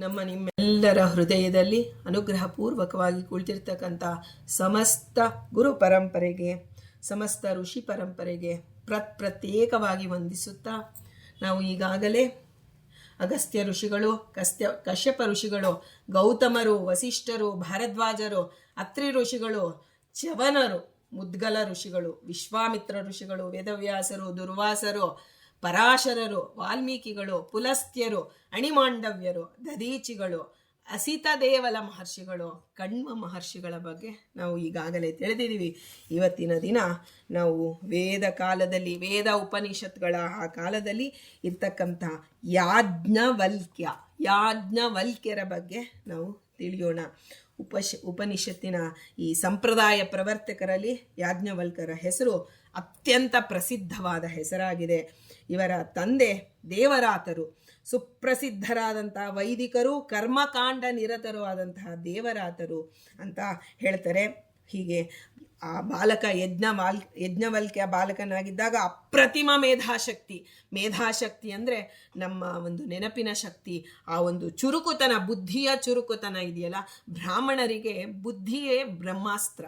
ನಮ್ಮ ನಿಮ್ಮೆಲ್ಲರ ಹೃದಯದಲ್ಲಿ ಅನುಗ್ರಹಪೂರ್ವಕವಾಗಿ ಕುಳಿತಿರ್ತಕ್ಕಂಥ ಸಮಸ್ತ ಗುರು ಪರಂಪರೆಗೆ, ಸಮಸ್ತ ಋಷಿ ಪರಂಪರೆಗೆ ಪ್ರತ್ ಪ್ರತ್ಯೇಕವಾಗಿ ವಂದಿಸುತ್ತಾ, ನಾವು ಈಗಾಗಲೇ ಅಗಸ್ತ್ಯ ಋಷಿಗಳು, ಕಸ್ತ್ಯ ಕಶ್ಯಪ ಋಷಿಗಳು, ಗೌತಮರು, ವಸಿಷ್ಠರು, ಭಾರದ್ವಾಜರು, ಅತ್ರಿ ಋಷಿಗಳು ಚವನರು ಮುದ್ಗಲ ಋಷಿಗಳು, ವಿಶ್ವಾಮಿತ್ರ ಋಷಿಗಳು, ವೇದವ್ಯಾಸರು, ದುರ್ವಾಸರು ಪರಾಶರರು, ವಾಲ್ಮೀಕಿಗಳು, ಪುಲಸ್ತ್ಯರು, ಅಣಿಮಾಂಡವ್ಯರು ದದೀಚಿಗಳು ಅಸಿತ ದೇವಲ ಮಹರ್ಷಿಗಳು ಕಣ್ಮ ಮಹರ್ಷಿಗಳ ಬಗ್ಗೆ ನಾವು ಈಗಾಗಲೇ ತಿಳಿದಿದ್ದೀವಿ. ಇವತ್ತಿನ ದಿನ ನಾವು ವೇದ ಕಾಲದಲ್ಲಿ, ವೇದ ಉಪನಿಷತ್ಗಳ ಆ ಕಾಲದಲ್ಲಿ ಇರ್ತಕ್ಕಂಥ ಯಾಜ್ಞವಲ್ಕ್ಯ, ಯಾಜ್ಞವಲ್ಕ್ಯರ ಬಗ್ಗೆ ನಾವು ತಿಳಿಯೋಣ. ಉಪಶ, ಉಪನಿಷತ್ತಿನ ಈ ಸಂಪ್ರದಾಯ ಪ್ರವರ್ತಕರಲ್ಲಿ ಯಾಜ್ಞವಲ್ಕರ ಹೆಸರು ಅತ್ಯಂತ ಪ್ರಸಿದ್ಧವಾದ ಹೆಸರಾಗಿದೆ. ಇವರ ತಂದೆ ದೇವರಾತರು ಸುಪ್ರಸಿದ್ಧರಾದಂತಹ ವೈದಿಕರು, ಕರ್ಮಕಾಂಡ ನಿರತರು ಆದಂತಹ ದೇವರಾತರು ಅಂತ ಹೇಳ್ತಾರೆ. ಹೀಗೆ ಆ ಬಾಲಕ ಯಜ್ಞ ವಾಲ್ ಯಜ್ಞವಲ್ಕ್ಯ ಬಾಲಕನಾಗಿದ್ದಾಗ ಅಪ್ರತಿಮ ಮೇಧಾಶಕ್ತಿ. ಮೇಧಾಶಕ್ತಿ ಅಂದರೆ ನಮ್ಮ ಒಂದು ನೆನಪಿನ ಶಕ್ತಿ. ಆ ಒಂದು ಚುರುಕುತನ, ಬುದ್ಧಿಯ ಚುರುಕುತನ ಇದೆಯಲ್ಲ? ಬ್ರಾಹ್ಮಣರಿಗೆ ಬುದ್ಧಿಯೇ ಬ್ರಹ್ಮಾಸ್ತ್ರ.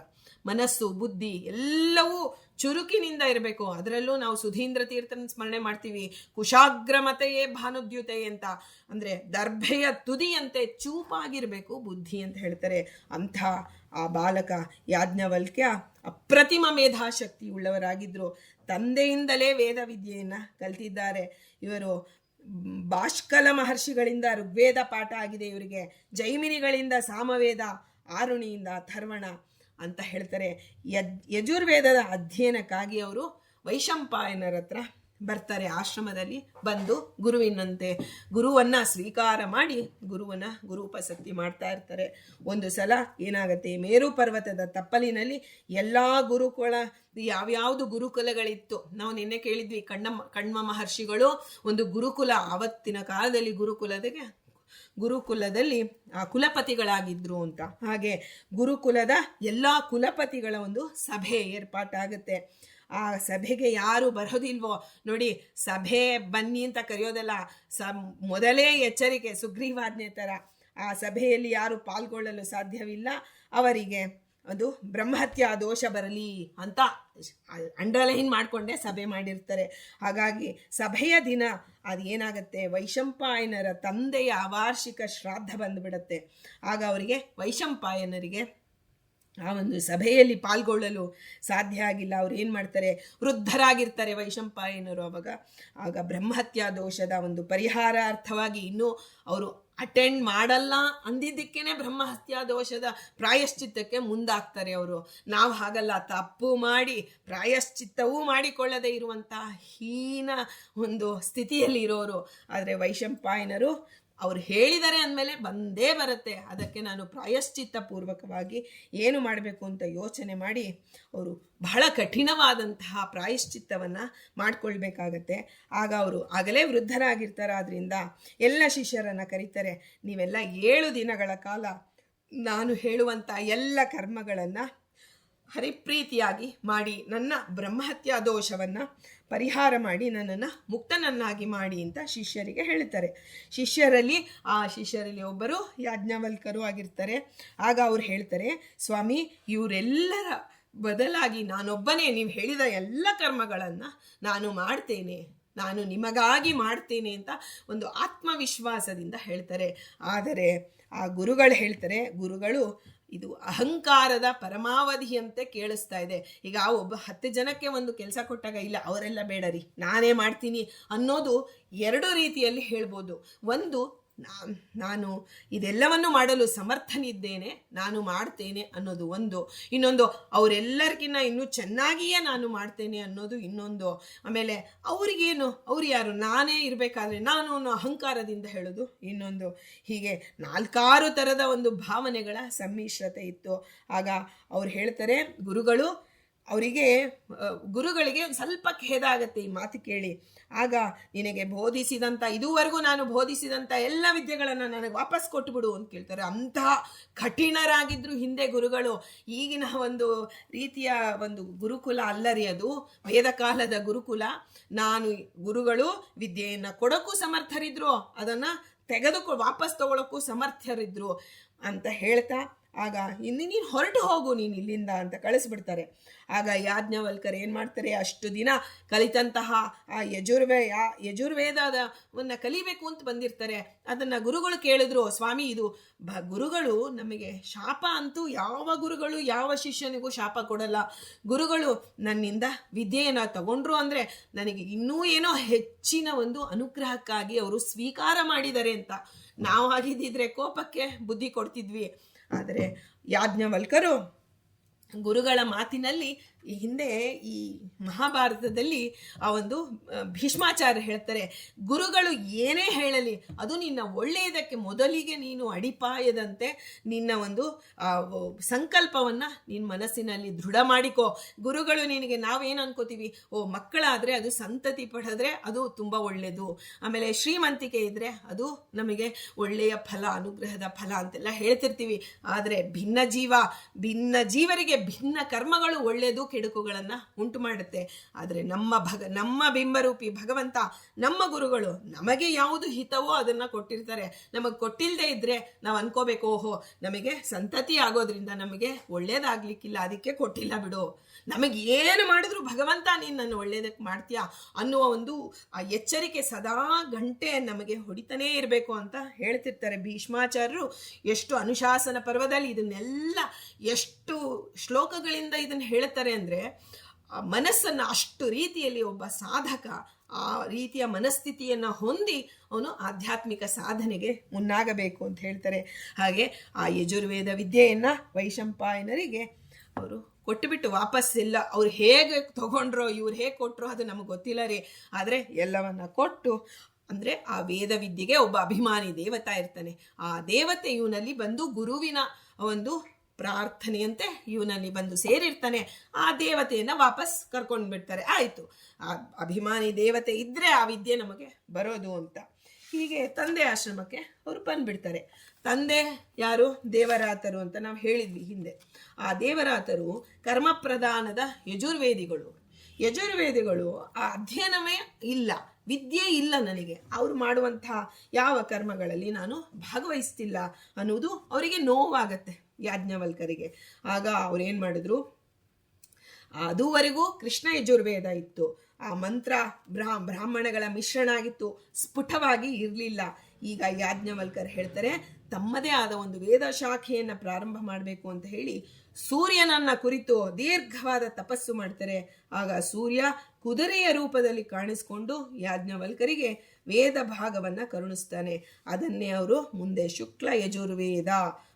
ಮನಸ್ಸು, ಬುದ್ಧಿ ಎಲ್ಲವೂ ಚುರುಕಿನಿಂದ ಇರಬೇಕು. ಅದರಲ್ಲೂ ನಾವು ಸುಧೀಂದ್ರ ತೀರ್ಥನ ಸ್ಮರಣೆ ಮಾಡ್ತೀವಿ. ಕುಶಾಗ್ರಮತೆಯೇ ಭಾನುದ್ಯುತೆ ಅಂತ. ಅಂದರೆ ದರ್ಭೆಯ ತುದಿಯಂತೆ ಚೂಪಾಗಿರಬೇಕು ಬುದ್ಧಿ ಅಂತ ಹೇಳ್ತಾರೆ. ಅಂಥ ಆ ಬಾಲಕ ಯಾಜ್ಞವಲ್ಕ್ಯ ಅಪ್ರತಿಮ ಮೇಧಾಶಕ್ತಿ ಉಳ್ಳವರಾಗಿದ್ದರು ತಂದೆಯಿಂದಲೇ ವೇದ ವಿದ್ಯೆಯನ್ನು ಕಲ್ತಿದ್ದಾರೆ. ಇವರು ಭಾಷ್ಕಲ ಮಹರ್ಷಿಗಳಿಂದ ಋಗ್ವೇದ ಪಾಠ ಆಗಿದೆ ಇವರಿಗೆ. ಜೈಮಿನಿಗಳಿಂದ ಸಾಮವೇದ, ಆರುಣಿಯಿಂದ ಅಥರ್ವಣ ಅಂತ ಹೇಳ್ತಾರೆ. ಯಜ್ ಯಜುರ್ವೇದದ ಅಧ್ಯಯನಕ್ಕಾಗಿ ಅವರು ವೈಶಂಪಾಯನರ ಹತ್ರ ಬರ್ತಾರೆ. ಆಶ್ರಮದಲ್ಲಿ ಬಂದು ಗುರುವಿನಂತೆ ಗುರುವನ್ನು ಸ್ವೀಕಾರ ಮಾಡಿ ಗುರುವನ್ನ ಗುರುಪಸಕ್ತಿ ಮಾಡ್ತಾ ಇರ್ತಾರೆ. ಒಂದು ಸಲ ಏನಾಗುತ್ತೆ, ಮೇರು ಪರ್ವತದ ತಪ್ಪಲಿನಲ್ಲಿ ಎಲ್ಲ ಗುರುಕುಲ, ಯಾವ್ಯಾವುದು ಗುರುಕುಲಗಳಿತ್ತು. ನಾವು ನಿನ್ನೆ ಕೇಳಿದ್ವಿ ಕಣ್ಣಮ್ಮ ಕಣ್ಮ ಮಹರ್ಷಿಗಳು ಒಂದು ಗುರುಕುಲ, ಆವತ್ತಿನ ಕಾಲದಲ್ಲಿ ಗುರುಕುಲದಗೆ ಗುರುಕುಲದಲ್ಲಿ, ಆ, ಕುಲಪತಿಗಳಾಗಿದ್ರು ಅಂತ. ಹಾಗೆ ಗುರುಕುಲದ ಎಲ್ಲ ಕುಲಪತಿಗಳ ಒಂದು ಸಭೆ ಏರ್ಪಾಟಾಗುತ್ತೆ. ಆ ಸಭೆಗೆ ಯಾರು ಬರೋದಿಲ್ವೋ, ನೋಡಿ, ಸಭೆ ಬನ್ನಿ ಅಂತ ಕರೆಯೋದಲ್ಲ ಸ ಮೊದಲೇ ಎಚ್ಚರಿಕೆ, ಸುಗ್ರೀವಾಜ್ಞೆ ಥರ ಆ ಸಭೆಯಲ್ಲಿ ಯಾರು ಪಾಲ್ಗೊಳ್ಳಲು ಸಾಧ್ಯವಿಲ್ಲ ಅವರಿಗೆ. ಅದು ಬ್ರಹ್ಮಹತ್ಯಾ ದೋಷ ಬರಲಿ ಅಂತ ಅಂಡರ್ಲೈನ್ ಮಾಡಿಕೊಂಡೇ ಸಭೆ ಮಾಡಿರ್ತಾರೆ. ಹಾಗಾಗಿ ಸಭೆಯ ದಿನ ಅದು ಏನಾಗುತ್ತೆ, ವೈಶಂಪಾಯನರ ತಂದೆಯ ಅವಾರ್ಷಿಕ ಶ್ರಾದ್ದ ಬಂದುಬಿಡತ್ತೆ. ಆಗ ಅವರಿಗೆ ವೈಶಂಪಾಯನರಿಗೆ ಆ ಒಂದು ಸಭೆಯಲ್ಲಿ ಪಾಲ್ಗೊಳ್ಳಲು ಸಾಧ್ಯ ಆಗಿಲ್ಲ. ಅವ್ರು ಏನು ಮಾಡ್ತಾರೆ, ವೃದ್ಧರಾಗಿರ್ತಾರೆ ವೈಶಂಪಾಯನರು ಅವಾಗ. ಆಗ ಬ್ರಹ್ಮಹತ್ಯಾ ದೋಷದ ಒಂದು ಪರಿಹಾರಾರ್ಥವಾಗಿ ಇನ್ನೂ ಅವರು ಅಟೆಂಡ್ ಮಾಡಲ್ಲ ಅಂದಿದ್ದಕ್ಕೇನೆ ಬ್ರಹ್ಮಹತ್ಯ ದೋಷದ ಪ್ರಾಯಶ್ಚಿತ್ತಕ್ಕೆ ಮುಂದಾಗ್ತಾರೆ ಅವರು. ನಾವು ಹಾಗಲ್ಲ, ತಪ್ಪು ಮಾಡಿ, ಪ್ರಾಯಶ್ಚಿತ್ತವೂ ಮಾಡಿಕೊಳ್ಳದೆ ಇರುವಂತಹ ಹೀನ ಒಂದು ಸ್ಥಿತಿಯಲ್ಲಿ ಇರೋರು ಆದರೆ ವೈಶಂಪಾಯನರು ಅವ್ರು ಹೇಳಿದ್ದಾರೆ ಅಂದಮೇಲೆ ಬಂದೇ ಬರುತ್ತೆ. ಅದಕ್ಕೆ ನಾನು ಪ್ರಾಯಶ್ಚಿತ್ತ ಪೂರ್ವಕವಾಗಿ ಏನು ಮಾಡಬೇಕು ಅಂತ ಯೋಚನೆ ಮಾಡಿ ಅವರು ಬಹಳ ಕಠಿಣವಾದಂತಹ ಪ್ರಾಯಶ್ಚಿತ್ತವನ್ನು ಮಾಡ್ಕೊಳ್ಬೇಕಾಗತ್ತೆ. ಆಗ ಅವರು ಆಗಲೇ ವೃದ್ಧರಾಗಿರ್ತಾರೆ ಆದ್ದರಿಂದ ಎಲ್ಲ ಶಿಷ್ಯರನ್ನು ಕರೀತಾರೆ, ನೀವೆಲ್ಲ ಏಳು ದಿನಗಳ ಕಾಲ ನಾನು ಹೇಳುವಂಥ ಎಲ್ಲ ಕರ್ಮಗಳನ್ನು ಹರಿಪ್ರೀತಿಯಾಗಿ ಮಾಡಿ ನನ್ನ ಬ್ರಹ್ಮಹತ್ಯಾ ದೋಷವನ್ನು ಪರಿಹಾರ ಮಾಡಿ ನನ್ನನ್ನು ಮುಕ್ತನನ್ನಾಗಿ ಮಾಡಿ ಅಂತ ಶಿಷ್ಯರಿಗೆ ಹೇಳ್ತಾರೆ. ಶಿಷ್ಯರಲ್ಲಿ, ಆ ಶಿಷ್ಯರಲ್ಲಿ ಒಬ್ಬರು ಯಾಜ್ಞವಲ್ಕರು ಆಗಿರ್ತಾರೆ. ಆಗ ಅವ್ರು ಹೇಳ್ತಾರೆ, ಸ್ವಾಮಿ, ಇವರೆಲ್ಲರ ಬದಲಾಗಿ ನಾನೊಬ್ಬನೇ, ನೀವು ಹೇಳಿದ ಎಲ್ಲ ಕರ್ಮಗಳನ್ನು ನಾನು ಮಾಡ್ತೇನೆ. ನಾನು ನಿಮಗಾಗಿ ಮಾಡ್ತೇನೆ ಅಂತ ಒಂದು ಆತ್ಮವಿಶ್ವಾಸದಿಂದ ಹೇಳ್ತಾರೆ. ಆದರೆ ಆ ಗುರುಗಳು ಹೇಳ್ತಾರೆ, ಗುರುಗಳು ಇದು ಅಹಂಕಾರದ ಪರಮಾವಧಿಯಂತೆ ಕೇಳಿಸ್ತಾ ಇದೆ. ಈಗ ಒಬ್ಬ ಹತ್ತು ಜನಕ್ಕೆ ಒಂದು ಕೆಲಸ ಕೊಟ್ಟಾಗ, ಇಲ್ಲ, ಅವರೆಲ್ಲ ಬೇಡರಿ, ನಾನೇ ಮಾಡ್ತೀನಿ ಅನ್ನೋದು ಎರಡು ರೀತಿಯಲ್ಲಿ ಹೇಳ್ಬೋದು. ಒಂದು ನಾನು ಇದೆಲ್ಲವನ್ನು ಮಾಡಲು ಸಮರ್ಥನಿದ್ದೇನೆ, ನಾನು ಮಾಡ್ತೇನೆ ಅನ್ನೋದು ಒಂದು. ಇನ್ನೊಂದು ಅವರೆಲ್ಲರಿಗಿನ್ನ ಇನ್ನೂ ಚೆನ್ನಾಗಿಯೇ ನಾನು ಮಾಡ್ತೇನೆ ಅನ್ನೋದು ಇನ್ನೊಂದು. ಆಮೇಲೆ ಅವ್ರಿಗೇನು, ಅವ್ರು ಯಾರು? ನಾನೇ ಇರಬೇಕಾದ್ರೆ ನಾನು ಅಹಂಕಾರದಿಂದ ಹೇಳೋದು ಇನ್ನೊಂದು. ಹೀಗೆ ನಾಲ್ಕಾರು ಥರದ ಒಂದು ಭಾವನೆಗಳ ಸಮ್ಮಿಶ್ರತೆ ಇತ್ತು. ಆಗ ಅವ್ರು ಹೇಳ್ತಾರೆ, ಗುರುಗಳು ಅವರಿಗೆ ಗುರುಗಳಿಗೆ ಸ್ವಲ್ಪ ಖೇದ ಆಗುತ್ತೆ ಈ ಮಾತು ಕೇಳಿ. ಆಗ ನಿನಗೆ ಬೋಧಿಸಿದಂಥ ಇದುವರೆಗೂ ನಾನು ಬೋಧಿಸಿದಂಥ ಎಲ್ಲ ವಿದ್ಯೆಗಳನ್ನು ನನಗೆ ವಾಪಸ್ ಕೊಟ್ಟುಬಿಡು ಅಂತ ಕೇಳ್ತಾರೆ. ಅಂತಹ ಕಠಿಣರಾಗಿದ್ದರು ಹಿಂದೆ ಗುರುಗಳು. ಈಗಿನ ಒಂದು ರೀತಿಯ ಒಂದು ಗುರುಕುಲ ಅಲ್ಲರಿ ಅದು. ವೇದಕಾಲದ ಗುರುಕುಲ. ನಾನು ಗುರುಗಳು ವಿದ್ಯೆಯನ್ನು ಕೊಡೋಕ್ಕೂ ಸಮರ್ಥರಿದ್ರು. ಅದನ್ನು ತೆಗೆದುಕೊ, ವಾಪಸ್ ತಗೊಳಕ್ಕೂ ಸಮರ್ಥರಿದ್ರು ಅಂತ ಹೇಳ್ತಾ ಆಗ ಇನ್ನು ನೀನು ಹೊರಟು ಹೋಗು, ನೀನು ಇಲ್ಲಿಂದ ಅಂತ ಕಳಿಸ್ಬಿಡ್ತಾರೆ. ಆಗ ಯಾಜ್ಞವಲ್ಕರ್ ಏನು ಮಾಡ್ತಾರೆ? ಅಷ್ಟು ದಿನ ಕಲಿತಂತಹ ಆ ಯಜುರ್ವೇ ಆ ಯಜುರ್ವೇದವನ್ನು ಕಲಿಬೇಕು ಅಂತ ಬಂದಿರ್ತಾರೆ. ಅದನ್ನು ಗುರುಗಳು ಕೇಳಿದ್ರು, ಸ್ವಾಮಿ, ಇದು ಬ ಗುರುಗಳು ನಮಗೆ ಶಾಪ ಅಂತೂ ಯಾವ ಗುರುಗಳು, ಯಾವ ಶಿಷ್ಯನಿಗೂ ಶಾಪ ಕೊಡಲ್ಲ. ಗುರುಗಳು ನನ್ನಿಂದ ವಿದ್ಯೆಯನ್ನು ತಗೊಂಡ್ರು ಅಂದರೆ ನನಗೆ ಇನ್ನೂ ಏನೋ ಹೆಚ್ಚಿನ ಒಂದು ಅನುಗ್ರಹಕ್ಕಾಗಿ ಅವರು ಸ್ವೀಕಾರ ಮಾಡಿದ್ದಾರೆ ಅಂತ. ನಾವು ಆಗಿದ್ದಿದ್ರೆ ಕೋಪಕ್ಕೆ ಬುದ್ಧಿ ಕೊಡ್ತಿದ್ವಿ. ಆದರೆ ಯಾಜ್ಞವಲ್ಕರು ಗುರುಗಳ ಮಾತಿನಲ್ಲಿ ಈ ಹಿಂದೆ ಈ ಮಹಾಭಾರತದಲ್ಲಿ ಆ ಒಂದು ಭೀಷ್ಮಾಚಾರ್ಯ ಹೇಳ್ತಾರೆ, ಗುರುಗಳು ಏನೇ ಹೇಳಲಿ, ಅದು ನಿನ್ನ ಒಳ್ಳೆಯದಕ್ಕೆ ಮೊದಲಿಗೆ ನೀನು ಅಡಿಪಾಯದಂತೆ ನಿನ್ನ ಒಂದು ಸಂಕಲ್ಪವನ್ನ ನಿನ್ನ ಮನಸ್ಸಿನಲ್ಲಿ ದೃಢ ಮಾಡಿಕೋ. ಗುರುಗಳು ನಿನಗೆ ನಾವೇನು ಅನ್ಕೋತೀವಿ? ಓ, ಮಕ್ಕಳಾದರೆ ಅದು ಸಂತತಿ ಪಡೆದ್ರೆ ಅದು ತುಂಬ ಒಳ್ಳೆಯದು ಆಮೇಲೆ ಶ್ರೀಮಂತಿಕೆ ಇದ್ದರೆ ಅದು ನಮಗೆ ಒಳ್ಳೆಯ ಫಲ, ಅನುಗ್ರಹದ ಫಲ ಅಂತೆಲ್ಲ ಹೇಳ್ತಿರ್ತೀವಿ. ಆದರೆ ಭಿನ್ನ ಜೀವ, ಭಿನ್ನ ಜೀವರಿಗೆ ಭಿನ್ನ ಕರ್ಮಗಳು ಒಳ್ಳೆಯದು ಕೆಡುಕುಗಳನ್ನು ಉಂಟು ಮಾಡುತ್ತೆ. ಆದರೆ ನಮ್ಮ ಭಗ, ನಮ್ಮ ಬಿಂಬರೂಪಿ ಭಗವಂತ, ನಮ್ಮ ಗುರುಗಳು ನಮಗೆ ಯಾವುದು ಹಿತವೋ ಅದನ್ನು ಕೊಟ್ಟಿರ್ತಾರೆ. ನಮಗೆ ಕೊಟ್ಟಿಲ್ಲದೆ ಇದ್ರೆ ನಾವು ಅನ್ಕೋಬೇಕು, ಓಹೋ, ನಮಗೆ ಸಂತತಿ ಆಗೋದ್ರಿಂದ ನಮಗೆ ಒಳ್ಳೇದಾಗ್ಲಿಕ್ಕಿಲ್ಲ, ಅದಕ್ಕೆ ಕೊಟ್ಟಿಲ್ಲ ಬಿಡು. ನಮಗೆ ಏನು ಮಾಡಿದ್ರು ಭಗವಂತ ನೀನು ನನ್ನ ಒಳ್ಳೇದಕ್ಕೆ ಮಾಡ್ತೀಯಾ ಅನ್ನುವ ಒಂದು, ಆ ಎಚ್ಚರಿಕೆ ಸದಾ ಗಂಟೆ ನಮಗೆ ಹೊಡಿತಾನೇ ಇರಬೇಕು ಅಂತ ಹೇಳ್ತಿರ್ತಾರೆ ಭೀಷ್ಮಾಚಾರ್ಯರು ಎಷ್ಟು ಅನುಶಾಸನ ಪರ್ವದಲ್ಲಿ ಇದನ್ನೆಲ್ಲ ಎಷ್ಟು ಶ್ಲೋಕಗಳಿಂದ ಇದನ್ನು ಹೇಳ್ತಾರೆ ಅಂದರೆ ಮನಸ್ಸನ್ನು ಅಷ್ಟು ರೀತಿಯಲ್ಲಿ ಒಬ್ಬ ಸಾಧಕ ಆ ರೀತಿಯ ಮನಸ್ಥಿತಿಯನ್ನು ಹೊಂದಿ ಅವನು ಆಧ್ಯಾತ್ಮಿಕ ಸಾಧನೆಗೆ ಮುನ್ನಾಗಬೇಕು ಅಂತ ಹೇಳ್ತಾರೆ. ಹಾಗೆ ಆ ಯಜುರ್ವೇದ ವಿದ್ಯೆಯನ್ನು ವೈಶಂಪಾಯನರಿಗೆ ಅವರು ಕೊಟ್ಟುಬಿಟ್ಟು ವಾಪಸ್ಸಿಲ್ಲ. ಅವ್ರು ಹೇಗೆ ತಗೊಂಡ್ರೋ, ಇವ್ರು ಹೇಗೆ ಕೊಟ್ಟರೋ ಅದು ನಮಗೆ ಗೊತ್ತಿಲ್ಲ ರೀ. ಆದರೆ ಎಲ್ಲವನ್ನ ಕೊಟ್ಟು, ಅಂದರೆ ಆ ವೇದ ವಿದ್ಯೆಗೆ ಒಬ್ಬ ಅಭಿಮಾನಿ ದೇವತಾ ಇರ್ತಾನೆ. ಆ ದೇವತೆ ಇವನಲ್ಲಿ ಬಂದು ಗುರುವಿನ ಒಂದು ಪ್ರಾರ್ಥನೆಯಂತೆ ಇವನಲ್ಲಿ ಬಂದು ಸೇರಿರ್ತಾನೆ. ಆ ದೇವತೆಯನ್ನು ವಾಪಸ್ ಕರ್ಕೊಂಡು ಬಿಡ್ತಾರೆ. ಆಯಿತು. ಆ ಅಭಿಮಾನಿ ದೇವತೆ ಇದ್ದರೆ ಆ ವಿದ್ಯೆ ನಮಗೆ ಬರೋದು ಅಂತ. ಹೀಗೆ ತಂದೆ ಆಶ್ರಮಕ್ಕೆ ಅವರು ಬಂದ್ಬಿಡ್ತಾರೆ. ತಂದೆ ಯಾರು? ದೇವರಾತರು ಅಂತ ನಾವು ಹೇಳಿದ್ವಿ ಹಿಂದೆ. ಆ ದೇವರಾತರು ಕರ್ಮ ಪ್ರಧಾನದ ಯಜುರ್ವೇದಿಗಳು. ಯಜುರ್ವೇದಿಗಳು ಆ ಅಧ್ಯಯನವೇ ಇಲ್ಲ. ವಿದ್ಯೆ ಇಲ್ಲ ನನಗೆ. ಅವರು ಮಾಡುವಂತಹ ಯಾವ ಕರ್ಮಗಳಲ್ಲಿ ನಾನು ಭಾಗವಹಿಸ್ತಿಲ್ಲ ಅನ್ನೋದು ಅವರಿಗೆ ನೋವಾಗತ್ತೆ. ಯಾಜ್ಞವಲ್ಕರಿಗೆ. ಆಗ ಅವ್ರೇನು ಮಾಡಿದ್ರು? ಅದುವರೆಗೂ ಕೃಷ್ಣ ಯಜುರ್ವೇದ ಇತ್ತು. ಆ ಮಂತ್ರ ಬ್ರಾ, ಬ್ರಾಹ್ಮಣಗಳ ಮಿಶ್ರಣ ಆಗಿತ್ತು. ಸ್ಫುಟವಾಗಿ ಇರಲಿಲ್ಲ. ಈಗ ಯಾಜ್ಞವಲ್ಕರ್ ಹೇಳ್ತಾರೆ, ತಮ್ಮದೇ ಆದ ಒಂದು ವೇದ ಶಾಖೆಯನ್ನು ಪ್ರಾರಂಭ ಮಾಡಬೇಕು ಅಂತ ಹೇಳಿ ಸೂರ್ಯನನ್ನ ಕುರಿತು ದೀರ್ಘವಾದ ತಪಸ್ಸು ಮಾಡ್ತಾರೆ. ಆಗ ಸೂರ್ಯ ಕುದುರೆಯ ರೂಪದಲ್ಲಿ ಕಾಣಿಸ್ಕೊಂಡು ಯಾಜ್ಞವಲ್ಕರಿಗೆ ವೇದ ಭಾಗವನ್ನ ಕರುಣಿಸ್ತಾನೆ. ಅದನ್ನೇ ಅವರು ಮುಂದೆ ಶುಕ್ಲ ಯಜುರ್ವೇದ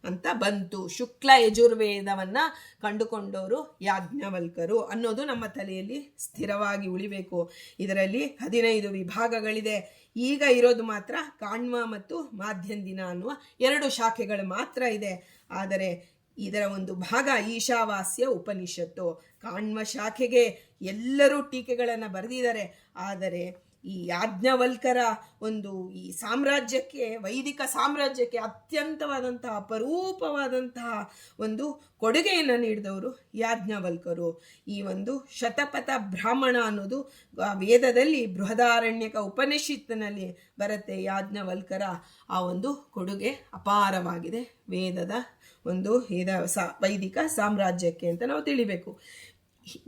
ಅಂತ ಬಂತು. ಶುಕ್ಲ ಯಜುರ್ವೇದವನ್ನ ಕಂಡುಕೊಂಡವರು ಯಾಜ್ಞವಲ್ಕರು ಅನ್ನೋದು ನಮ್ಮ ತಲೆಯಲ್ಲಿ ಸ್ಥಿರವಾಗಿ ಉಳಿಬೇಕು. ಇದರಲ್ಲಿ ಹದಿನೈದು ವಿಭಾಗಗಳಿದೆ. ಈಗ ಇರೋದು ಮಾತ್ರ ಕಾಣ್ವ ಮತ್ತು ಮಾಧ್ಯಂದಿನ ಅನ್ನುವ ಎರಡು ಶಾಖೆಗಳು ಮಾತ್ರ ಇದೆ. ಆದರೆ ಇದರ ಒಂದು ಭಾಗ ಈಶಾವಾಸ್ಯ ಉಪನಿಷತ್ತು. ಕಾಣ್ವ ಶಾಖೆಗೆ ಎಲ್ಲರೂ ಟೀಕೆಗಳನ್ನು ಬರೆದಿದ್ದಾರೆ. ಆದರೆ ಈ ಯಾಜ್ಞವಲ್ಕರ ಒಂದು ಈ ಸಾಮ್ರಾಜ್ಯಕ್ಕೆ, ವೈದಿಕ ಸಾಮ್ರಾಜ್ಯಕ್ಕೆ ಅತ್ಯಂತವಾದಂತಹ ಅಪರೂಪವಾದಂತಹ ಒಂದು ಕೊಡುಗೆಯನ್ನು ನೀಡಿದವರು ಯಾಜ್ಞವಲ್ಕರು ಈ ಒಂದು ಶತಪಥ ಬ್ರಾಹ್ಮಣ ಅನ್ನೋದು ವೇದದಲ್ಲಿ ಬೃಹದಾರಣ್ಯಕ ಉಪನಿಷತ್ತಿನಲ್ಲಿ ಬರುತ್ತೆ ಯಾಜ್ಞವಲ್ಕರ ಆ ಒಂದು ಕೊಡುಗೆ ಅಪಾರವಾಗಿದೆ ವೇದದ ಒಂದು ವೇದ ಸಾ, ವೈದಿಕ ಸಾಮ್ರಾಜ್ಯಕ್ಕೆ ಅಂತ ನಾವು ತಿಳಿಬೇಕು.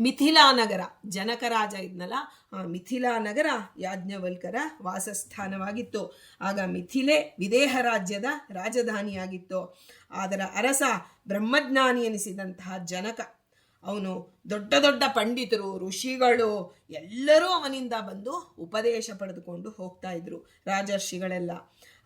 ಮಿಥಿಲಾ ನಗರ. ಜನಕ ರಾಜ ಇದ್ನಲ್ಲ, ಆ ಮಿಥಿಲಾ ನಗರ ಯಾಜ್ಞವಲ್ಕರ ವಾಸಸ್ಥಾನವಾಗಿತ್ತು. ಆಗ ಮಿಥಿಲೆ ವಿದೇಹ ರಾಜ್ಯದ ರಾಜಧಾನಿಯಾಗಿತ್ತು. ಅದರ ಅರಸ ಬ್ರಹ್ಮಜ್ಞಾನಿ ಎನಿಸಿದಂತಹ ಜನಕ. ಅವನು ದೊಡ್ಡ ದೊಡ್ಡ ಪಂಡಿತರು, ಋಷಿಗಳು, ಎಲ್ಲರೂ ಅವನಿಂದ ಬಂದು ಉಪದೇಶ ಪಡೆದುಕೊಂಡು ಹೋಗ್ತಾ ಇದ್ರು ರಾಜರ್ಷಿಗಳೆಲ್ಲ.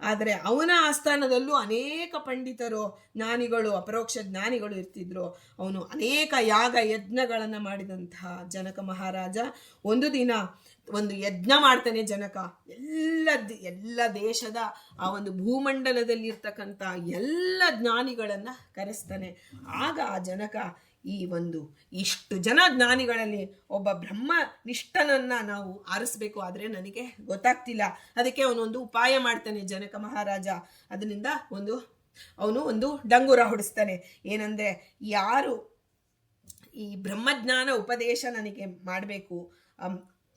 ಆದರೆ ಅವನ ಆಸ್ಥಾನದಲ್ಲೂ ಅನೇಕ ಪಂಡಿತರು, ಜ್ಞಾನಿಗಳು, ಅಪರೋಕ್ಷ ಜ್ಞಾನಿಗಳು ಇರ್ತಿದ್ರು. ಅವನು ಅನೇಕ ಯಾಗ ಯಜ್ಞಗಳನ್ನು ಮಾಡಿದಂತಹ ಜನಕ ಮಹಾರಾಜ. ಒಂದು ದಿನ ಒಂದು ಯಜ್ಞ ಮಾಡ್ತಾನೆ ಜನಕ. ಎಲ್ಲ ಎಲ್ಲ ದೇಶದ ಆ ಒಂದು ಭೂಮಂಡಲದಲ್ಲಿರ್ತಕ್ಕಂಥ ಎಲ್ಲ ಜ್ಞಾನಿಗಳನ್ನು ಕರೆಸ್ತಾನೆ. ಆಗ ಆ ಜನಕ ಈ ಒಂದು ಇಷ್ಟು ಜನ ಜ್ಞಾನಿಗಳಲ್ಲಿ ಒಬ್ಬ ಬ್ರಹ್ಮ ನಿಷ್ಠನನ್ನ ನಾವು ಆರಿಸ್ಬೇಕು ಆದರೆ ನನಗೆ ಗೊತ್ತಾಗ್ತಿಲ್ಲ. ಅದಕ್ಕೆ ಅವನೊಂದು ಉಪಾಯ ಮಾಡ್ತಾನೆ ಜನಕ ಮಹಾರಾಜ. ಅದರಿಂದ ಒಂದು, ಅವನು ಒಂದು ಡಂಗುರ ಹೊಡಿಸ್ತಾನೆ. ಏನಂದ್ರೆ ಯಾರು ಈ ಬ್ರಹ್ಮಜ್ಞಾನ ಉಪದೇಶ ನನಗೆ ಮಾಡಬೇಕು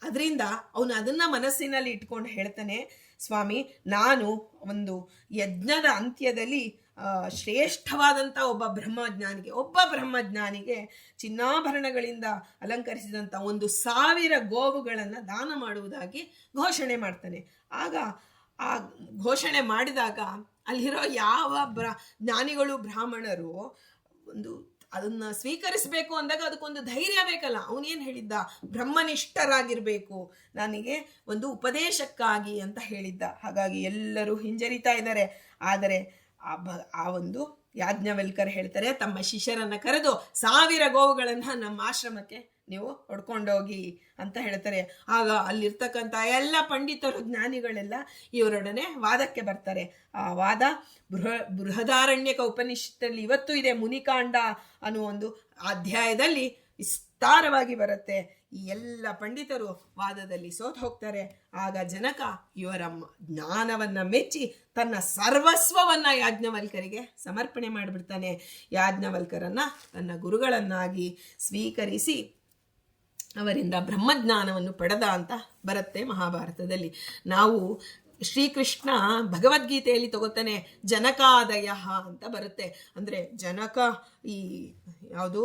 ಅದರಿಂದ ಅವನು ಅದನ್ನ ಮನಸ್ಸಿನಲ್ಲಿ ಇಟ್ಕೊಂಡು ಹೇಳ್ತಾನೆ, ಸ್ವಾಮಿ, ನಾನು ಒಂದು ಯಜ್ಞದ ಅಂತ್ಯದಲ್ಲಿ ಶ್ರೇಷ್ಠವಾದಂಥ ಒಬ್ಬ ಬ್ರಹ್ಮಜ್ಞಾನಿಗೆ ಒಬ್ಬ ಬ್ರಹ್ಮಜ್ಞಾನಿಗೆ ಚಿನ್ನಾಭರಣಗಳಿಂದ ಅಲಂಕರಿಸಿದಂಥ ಒಂದು ಸಾವಿರ ಗೋವುಗಳನ್ನು ದಾನ ಮಾಡುವುದಾಗಿ ಘೋಷಣೆ ಮಾಡ್ತಾನೆ. ಆಗ ಆ ಘೋಷಣೆ ಮಾಡಿದಾಗ ಅಲ್ಲಿರೋ ಯಾವ ಬ್ರ, ಜ್ಞಾನಿಗಳು, ಬ್ರಾಹ್ಮಣರು ಒಂದು ಅದನ್ನ ಸ್ವೀಕರಿಸಬೇಕು ಅಂದಾಗ ಅದಕ್ಕೊಂದು ಧೈರ್ಯ ಬೇಕಲ್ಲ. ಅವನೇನು ಹೇಳಿದ್ದ? ಬ್ರಹ್ಮನಿಷ್ಠರಾಗಿರಬೇಕು. ನನಗೆ ಒಂದು ಉಪದೇಶಕ್ಕಾಗಿ ಅಂತ ಹೇಳಿದ್ದ. ಹಾಗಾಗಿ ಎಲ್ಲರೂ ಹಿಂಜರಿತಾ ಇದ್ದಾರೆ. ಆದರೆ ಆ ಬ, ಆ ಒಂದು ಯಾಜ್ಞವಲ್ಕರ್ ಹೇಳ್ತಾರೆ, ತಮ್ಮ ಶಿಷ್ಯರನ್ನು ಕರೆದು ಸಾವಿರ ಗೋವುಗಳನ್ನು ನಮ್ಮ ಆಶ್ರಮಕ್ಕೆ ನೀವು ಹೊಡ್ಕೊಂಡೋಗಿ ಅಂತ ಹೇಳ್ತಾರೆ. ಆಗ ಅಲ್ಲಿರ್ತಕ್ಕಂಥ ಎಲ್ಲ ಪಂಡಿತರು, ಜ್ಞಾನಿಗಳೆಲ್ಲ ಇವರೊಡನೆ ವಾದಕ್ಕೆ ಬರ್ತಾರೆ. ಆ ವಾದ ಬೃಹ, ಬೃಹದಾರಣ್ಯಕ ಉಪನಿಷತ್ತಲ್ಲಿ ಇವತ್ತು ಇದೆ ಮುನಿಕಾಂಡ ಅನ್ನುವ ಒಂದು ಅಧ್ಯಾಯದಲ್ಲಿ ವಿಸ್ತಾರವಾಗಿ ಬರುತ್ತೆ. ಈ ಎಲ್ಲ ಪಂಡಿತರು ವಾದದಲ್ಲಿ ಸೋತ್ ಹೋಗ್ತಾರೆ. ಆಗ ಜನಕ ಇವರ ಜ್ಞಾನವನ್ನ ಮೆಚ್ಚಿ ತನ್ನ ಸರ್ವಸ್ವವನ್ನ ಯಾಜ್ಞವಲ್ಕರಿಗೆ ಸಮರ್ಪಣೆ ಮಾಡಿಬಿಡ್ತಾನೆ. ಯಾಜ್ಞವಲ್ಕರನ್ನ ತನ್ನ ಗುರುಗಳನ್ನಾಗಿ ಸ್ವೀಕರಿಸಿ ಅವರಿಂದ ಬ್ರಹ್ಮಜ್ಞಾನವನ್ನು ಪಡೆದ ಅಂತ ಬರುತ್ತೆ ಮಹಾಭಾರತದಲ್ಲಿ. ನಾವು ಶ್ರೀಕೃಷ್ಣ ಭಗವದ್ಗೀತೆಯಲ್ಲಿ ತಗೋತಾನೆ, ಜನಕಾದಯ ಅಂತ ಬರುತ್ತೆ. ಅಂದರೆ ಜನಕ ಈ ಯಾವುದು,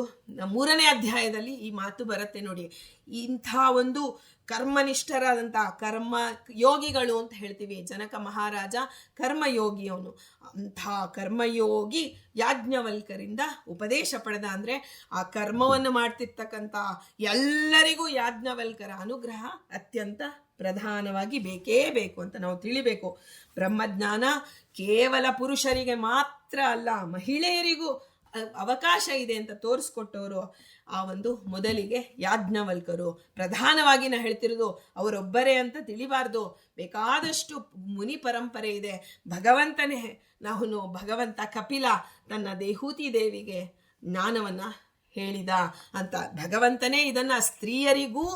ಮೂರನೇ ಅಧ್ಯಾಯದಲ್ಲಿ ಈ ಮಾತು ಬರುತ್ತೆ ನೋಡಿ. ಇಂಥ ಒಂದು ಕರ್ಮನಿಷ್ಠರಾದಂಥ ಕರ್ಮ ಯೋಗಿಗಳು ಅಂತ ಹೇಳ್ತೀವಿ. ಜನಕ ಮಹಾರಾಜ, ಕರ್ಮಯೋಗಿ ಅವನು. ಅಂಥ ಕರ್ಮಯೋಗಿ ಯಾಜ್ಞವಲ್ಕರಿಂದ ಉಪದೇಶ ಪಡೆದ ಅಂದರೆ ಆ ಕರ್ಮವನ್ನು ಮಾಡ್ತಿರ್ತಕ್ಕಂಥ ಎಲ್ಲರಿಗೂ ಯಾಜ್ಞವಲ್ಕರ ಅನುಗ್ರಹ ಅತ್ಯಂತ ಪ್ರಧಾನವಾಗಿ ಬೇಕೇ ಬೇಕು ಅಂತ ನಾವು ತಿಳಿಬೇಕು. ಬ್ರಹ್ಮಜ್ಞಾನ ಕೇವಲ ಪುರುಷರಿಗೆ ಮಾತ್ರ ಅಲ್ಲ, ಮಹಿಳೆಯರಿಗೂ ಅವಕಾಶ ಇದೆ ಅಂತ ತೋರಿಸ್ಕೊಟ್ಟವರು ಆ ಒಂದು ಮೊದಲಿಗೆ ಯಾಜ್ಞವಲ್ಕರು. ಪ್ರಧಾನವಾಗಿ ನಾ ಹೇಳ್ತಿರೋದು ಅವರೊಬ್ಬರೇ ಅಂತ ತಿಳಿಬಾರ್ದು. ಬೇಕಾದಷ್ಟು ಮುನಿ ಪರಂಪರೆ ಇದೆ. ಭಗವಂತನೇ ನಾವು ಭಗವಂತ ಕಪಿಲ ತನ್ನ ದೇಹೂತಿ ದೇವಿಗೆ ಜ್ಞಾನವನ್ನು ಹೇಳಿದ ಅಂತ. ಭಗವಂತನೇ ಇದನ್ನು ಸ್ತ್ರೀಯರಿಗೂ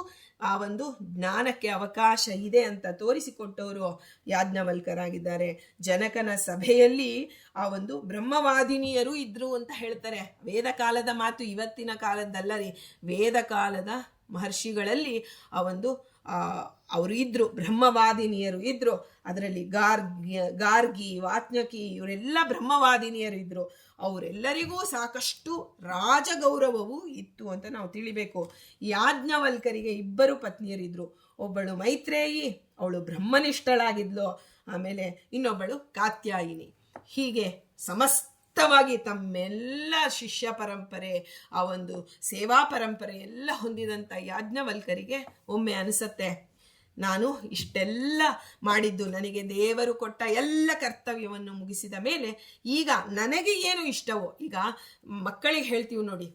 ಆ ಒಂದು ಜ್ಞಾನಕ್ಕೆ ಅವಕಾಶ ಇದೆ ಅಂತ ತೋರಿಸಿಕೊಟ್ಟವರು ಯಾಜ್ಞವಲ್ಕರಾಗಿದ್ದಾರೆ. ಜನಕನ ಸಭೆಯಲ್ಲಿ ಆ ಒಂದು ಬ್ರಹ್ಮವಾದಿನಿಯರು ಇದ್ರು ಅಂತ ಹೇಳ್ತಾರೆ. ವೇದ ಕಾಲದ ಮಾತು ಇವತ್ತಿನ ಕಾಲದ್ದಲ್ಲ ರೀ. ವೇದ ಕಾಲದ ಮಹರ್ಷಿಗಳಲ್ಲಿ ಆ ಒಂದು ಅವರು ಇದ್ರು, ಬ್ರಹ್ಮವಾದಿನಿಯರು ಇದ್ರು. ಅದರಲ್ಲಿ ಗಾರ್ಗಿ ಗಾರ್ಗಿ, ವಾತ್ನಕಿ ಇವರೆಲ್ಲ ಬ್ರಹ್ಮವಾದಿನಿಯರು ಇದ್ರು. ಅವರೆಲ್ಲರಿಗೂ ಸಾಕಷ್ಟು ರಾಜಗೌರವವು ಇತ್ತು ಅಂತ ನಾವು ತಿಳಿಬೇಕು. ಯಾಜ್ಞವಲ್ಕರಿಗೆ ಇಬ್ಬರು ಪತ್ನಿಯರಿದ್ರು. ಒಬ್ಬಳು ಮೈತ್ರೇಯಿ, ಅವಳು ಬ್ರಹ್ಮನಿಷ್ಠಳಾಗಿದ್ಲು. ಆಮೇಲೆ ಇನ್ನೊಬ್ಬಳು ಕಾತ್ಯಾಯಿನಿ. ಹೀಗೆ ಸಮಸ್ತವಾಗಿ ತಮ್ಮೆಲ್ಲ ಶಿಷ್ಯ ಪರಂಪರೆ, ಆ ಒಂದು ಸೇವಾ ಪರಂಪರೆ ಎಲ್ಲ ಹೊಂದಿದಂಥ ಯಾಜ್ಞವಲ್ಕರಿಗೆ ಒಮ್ಮೆ ಅನಿಸತ್ತೆ. ನಾನು ಇಷ್ಟೆಲ್ಲ ಮಾಡಿದ್ದು ನನಗೆ ದೇವರು ಕೊಟ್ಟ ಎಲ್ಲ ಕರ್ತವ್ಯವನ್ನು ಮುಗಿಸಿದ ಮೇಲೆ ಈಗ ನನಗೆ ಏನು ಇಷ್ಟವೋ, ಈಗ ಮಕ್ಕಳಿಗೆ ಹೇಳ್ತೀವಿ ನೋಡಿ,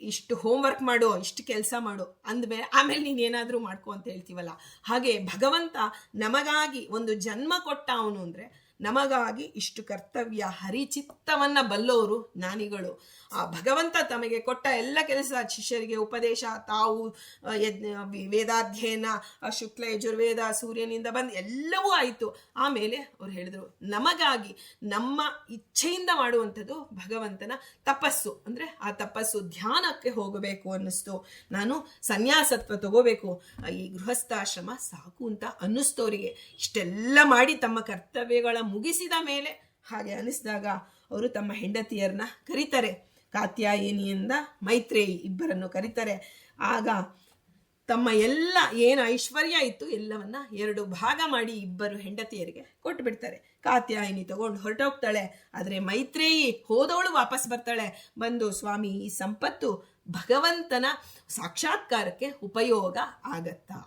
ಇಷ್ಟು ಹೋಮ್ವರ್ಕ್ ಮಾಡು, ಇಷ್ಟು ಕೆಲಸ ಮಾಡು ಅಂದಮೇಲೆ ಆಮೇಲೆ ನೀನು ಏನಾದರೂ ಮಾಡ್ಕೊ ಅಂತ ಹೇಳ್ತೀವಲ್ಲ. ಹಾಗೆ ಭಗವಂತ ನಮಗಾಗಿ ಒಂದು ಜನ್ಮ ಕೊಟ್ಟ ಅವನು ಅಂದರೆ ನಮಗಾಗಿ ಇಷ್ಟು ಕರ್ತವ್ಯ ಹರಿಚಿತ್ತವನ್ನ ಬಲ್ಲವರು ಜ್ಞಾನಿಗಳು. ಆ ಭಗವಂತ ತಮಗೆ ಕೊಟ್ಟ ಎಲ್ಲ ಕೆಲಸ, ಶಿಷ್ಯರಿಗೆ ಉಪದೇಶ, ತಾವು ವೇದಾಧ್ಯಯನ ಶುಕ್ಲ, ಯಜುರ್ವೇದ, ಸೂರ್ಯನಿಂದ ಬಂದು ಎಲ್ಲವೂ ಆಯಿತು. ಆಮೇಲೆ ಅವ್ರು ಹೇಳಿದರು, ನಮಗಾಗಿ, ನಮ್ಮ ಇಚ್ಛೆಯಿಂದ ಮಾಡುವಂಥದ್ದು ಭಗವಂತನ ತಪಸ್ಸು. ಅಂದರೆ ಆ ತಪಸ್ಸು ಧ್ಯಾನಕ್ಕೆ ಹೋಗಬೇಕು ಅನ್ನಿಸ್ತು. ನಾನು ಸನ್ಯಾಸತ್ವ ತಗೋಬೇಕು. ಈ ಗೃಹಸ್ಥಾಶ್ರಮ ಸಾಕು ಅಂತ ಅನ್ನಿಸ್ತವರಿಗೆ ಇಷ್ಟೆಲ್ಲ ಮಾಡಿ ತಮ್ಮ ಕರ್ತವ್ಯಗಳ ಮುಗಿಸಿದ ಮೇಲೆ ಹಾಗೆ ಅನಿಸಿದಾಗ ಅವರು ತಮ್ಮ ಹೆಂಡತಿಯರನ್ನ ಕರೀತಾರೆ. ಕಾತ್ಯಾಯಿನಿಯಿಂದ ಮೈತ್ರೇಯಿ ಇಬ್ಬರನ್ನು ಕರೀತಾರೆ. ಆಗ ತಮ್ಮ ಎಲ್ಲ ಏನು ಐಶ್ವರ್ಯ ಇತ್ತು ಎಲ್ಲವನ್ನ ಎರಡು ಭಾಗ ಮಾಡಿ ಇಬ್ಬರು ಹೆಂಡತಿಯರಿಗೆ ಕೊಟ್ಟು ಬಿಡ್ತಾರೆ ಕಾತ್ಯಾಯಿನಿ ತಗೊಂಡು ಹೊರಟೋಗ್ತಾಳೆ. ಆದರೆ ಮೈತ್ರೇಯಿ ಹೋದವಳು ವಾಪಸ್ ಬರ್ತಾಳೆ. ಬಂದು ಸ್ವಾಮಿ, ಈ ಸಂಪತ್ತು ಭಗವಂತನ ಸಾಕ್ಷಾತ್ಕಾರಕ್ಕೆ ಉಪಯೋಗ ಆಗತ್ತಾ?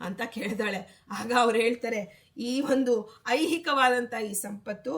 ಅಂತ ಕೇಳಿದಾಳೆ ಆಗ ಅವ್ರು ಹೇಳ್ತಾರೆ, ಈ ಒಂದು ಐಹಿಕವಾದಂಥ ಈ ಸಂಪತ್ತು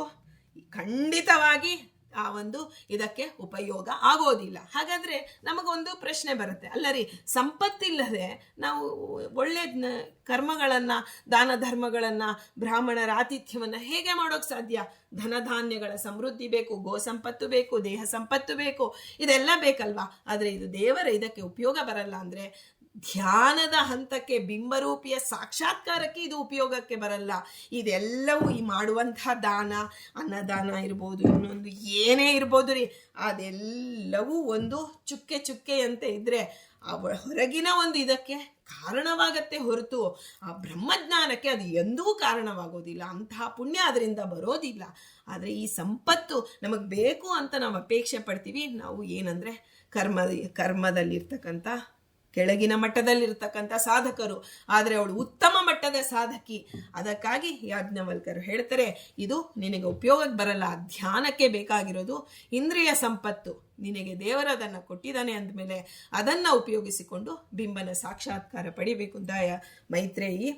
ಖಂಡಿತವಾಗಿ ಆ ಒಂದು ಇದಕ್ಕೆ ಉಪಯೋಗ ಆಗೋದಿಲ್ಲ. ಹಾಗಾದ್ರೆ ನಮಗೊಂದು ಪ್ರಶ್ನೆ ಬರುತ್ತೆ. ಅಲ್ಲ ರೀ, ಸಂಪತ್ತಿಲ್ಲದೆ ನಾವು ಒಳ್ಳೆ ಕರ್ಮಗಳನ್ನು, ದಾನ ಧರ್ಮಗಳನ್ನ, ಬ್ರಾಹ್ಮಣರ ಆತಿಥ್ಯವನ್ನ ಹೇಗೆ ಮಾಡೋಕ್ ಸಾಧ್ಯ? ಧನಧಾನ್ಯಗಳ ಸಮೃದ್ಧಿ ಬೇಕು, ಗೋ ಸಂಪತ್ತು ಬೇಕು, ದೇಹ ಸಂಪತ್ತು ಬೇಕು, ಇದೆಲ್ಲ ಬೇಕಲ್ವಾ? ಆದ್ರೆ ಇದು ದೇವರ ಇದಕ್ಕೆ ಉಪಯೋಗ ಬರಲ್ಲ ಅಂದ್ರೆ ಧ್ಯಾನದ ಹಂತಕ್ಕೆ ಬಿಂಬರೂಪಿಯ ಸಾಕ್ಷಾತ್ಕಾರಕ್ಕೆ ಇದು ಉಪಯೋಗಕ್ಕೆ ಬರಲ್ಲ. ಇದೆಲ್ಲವೂ ಈ ಮಾಡುವಂತಹ ದಾನ, ಅನ್ನದಾನ ಇರ್ಬೋದು, ಇನ್ನೊಂದು ಏನೇ ಇರ್ಬೋದು ರೀ, ಅದೆಲ್ಲವೂ ಒಂದು ಚುಕ್ಕೆ ಚುಕ್ಕೆಯಂತೆ ಇದ್ರೆ ಆ ಹೊರಗಿನ ಒಂದು ಇದಕ್ಕೆ ಕಾರಣವಾಗತ್ತೆ ಹೊರತು ಆ ಬ್ರಹ್ಮಜ್ಞಾನಕ್ಕೆ ಅದು ಎಂದೂ ಕಾರಣವಾಗೋದಿಲ್ಲ. ಅಂತಹ ಪುಣ್ಯ ಅದರಿಂದ ಬರೋದಿಲ್ಲ. ಆದರೆ ಈ ಸಂಪತ್ತು ನಮಗೆ ಬೇಕು ಅಂತ ನಾವು ಅಪೇಕ್ಷೆ ಪಡ್ತೀವಿ. ನಾವು ಏನಂದರೆ ಕರ್ಮ, ಕರ್ಮದಲ್ಲಿರ್ತಕ್ಕಂಥ ಕೆಳಗಿನ ಮಟ್ಟದಲ್ಲಿರ್ತಕ್ಕಂಥ ಸಾಧಕರು. ಆದರೆ ಅವಳು ಉತ್ತಮ ಮಟ್ಟದ ಸಾಧಕಿ. ಅದಕ್ಕಾಗಿ ಯಾಜ್ಞವಲ್ಕರು ಹೇಳ್ತಾರೆ, ಇದು ನಿನಗೆ ಉಪಯೋಗಕ್ಕೆ ಬರಲ್ಲ. ಧ್ಯಾನಕ್ಕೆ ಬೇಕಾಗಿರೋದು ಇಂದ್ರಿಯ ಸಂಪತ್ತು. ನಿನಗೆ ದೇವರ ಅದನ್ನು ಕೊಟ್ಟಿದ್ದಾನೆ ಅಂದಮೇಲೆ ಅದನ್ನು ಉಪಯೋಗಿಸಿಕೊಂಡು ಬಿಂಬನ ಸಾಕ್ಷಾತ್ಕಾರ ಪಡಿಬೇಕು, ದಾಯ ಮೈತ್ರೇಯಿ.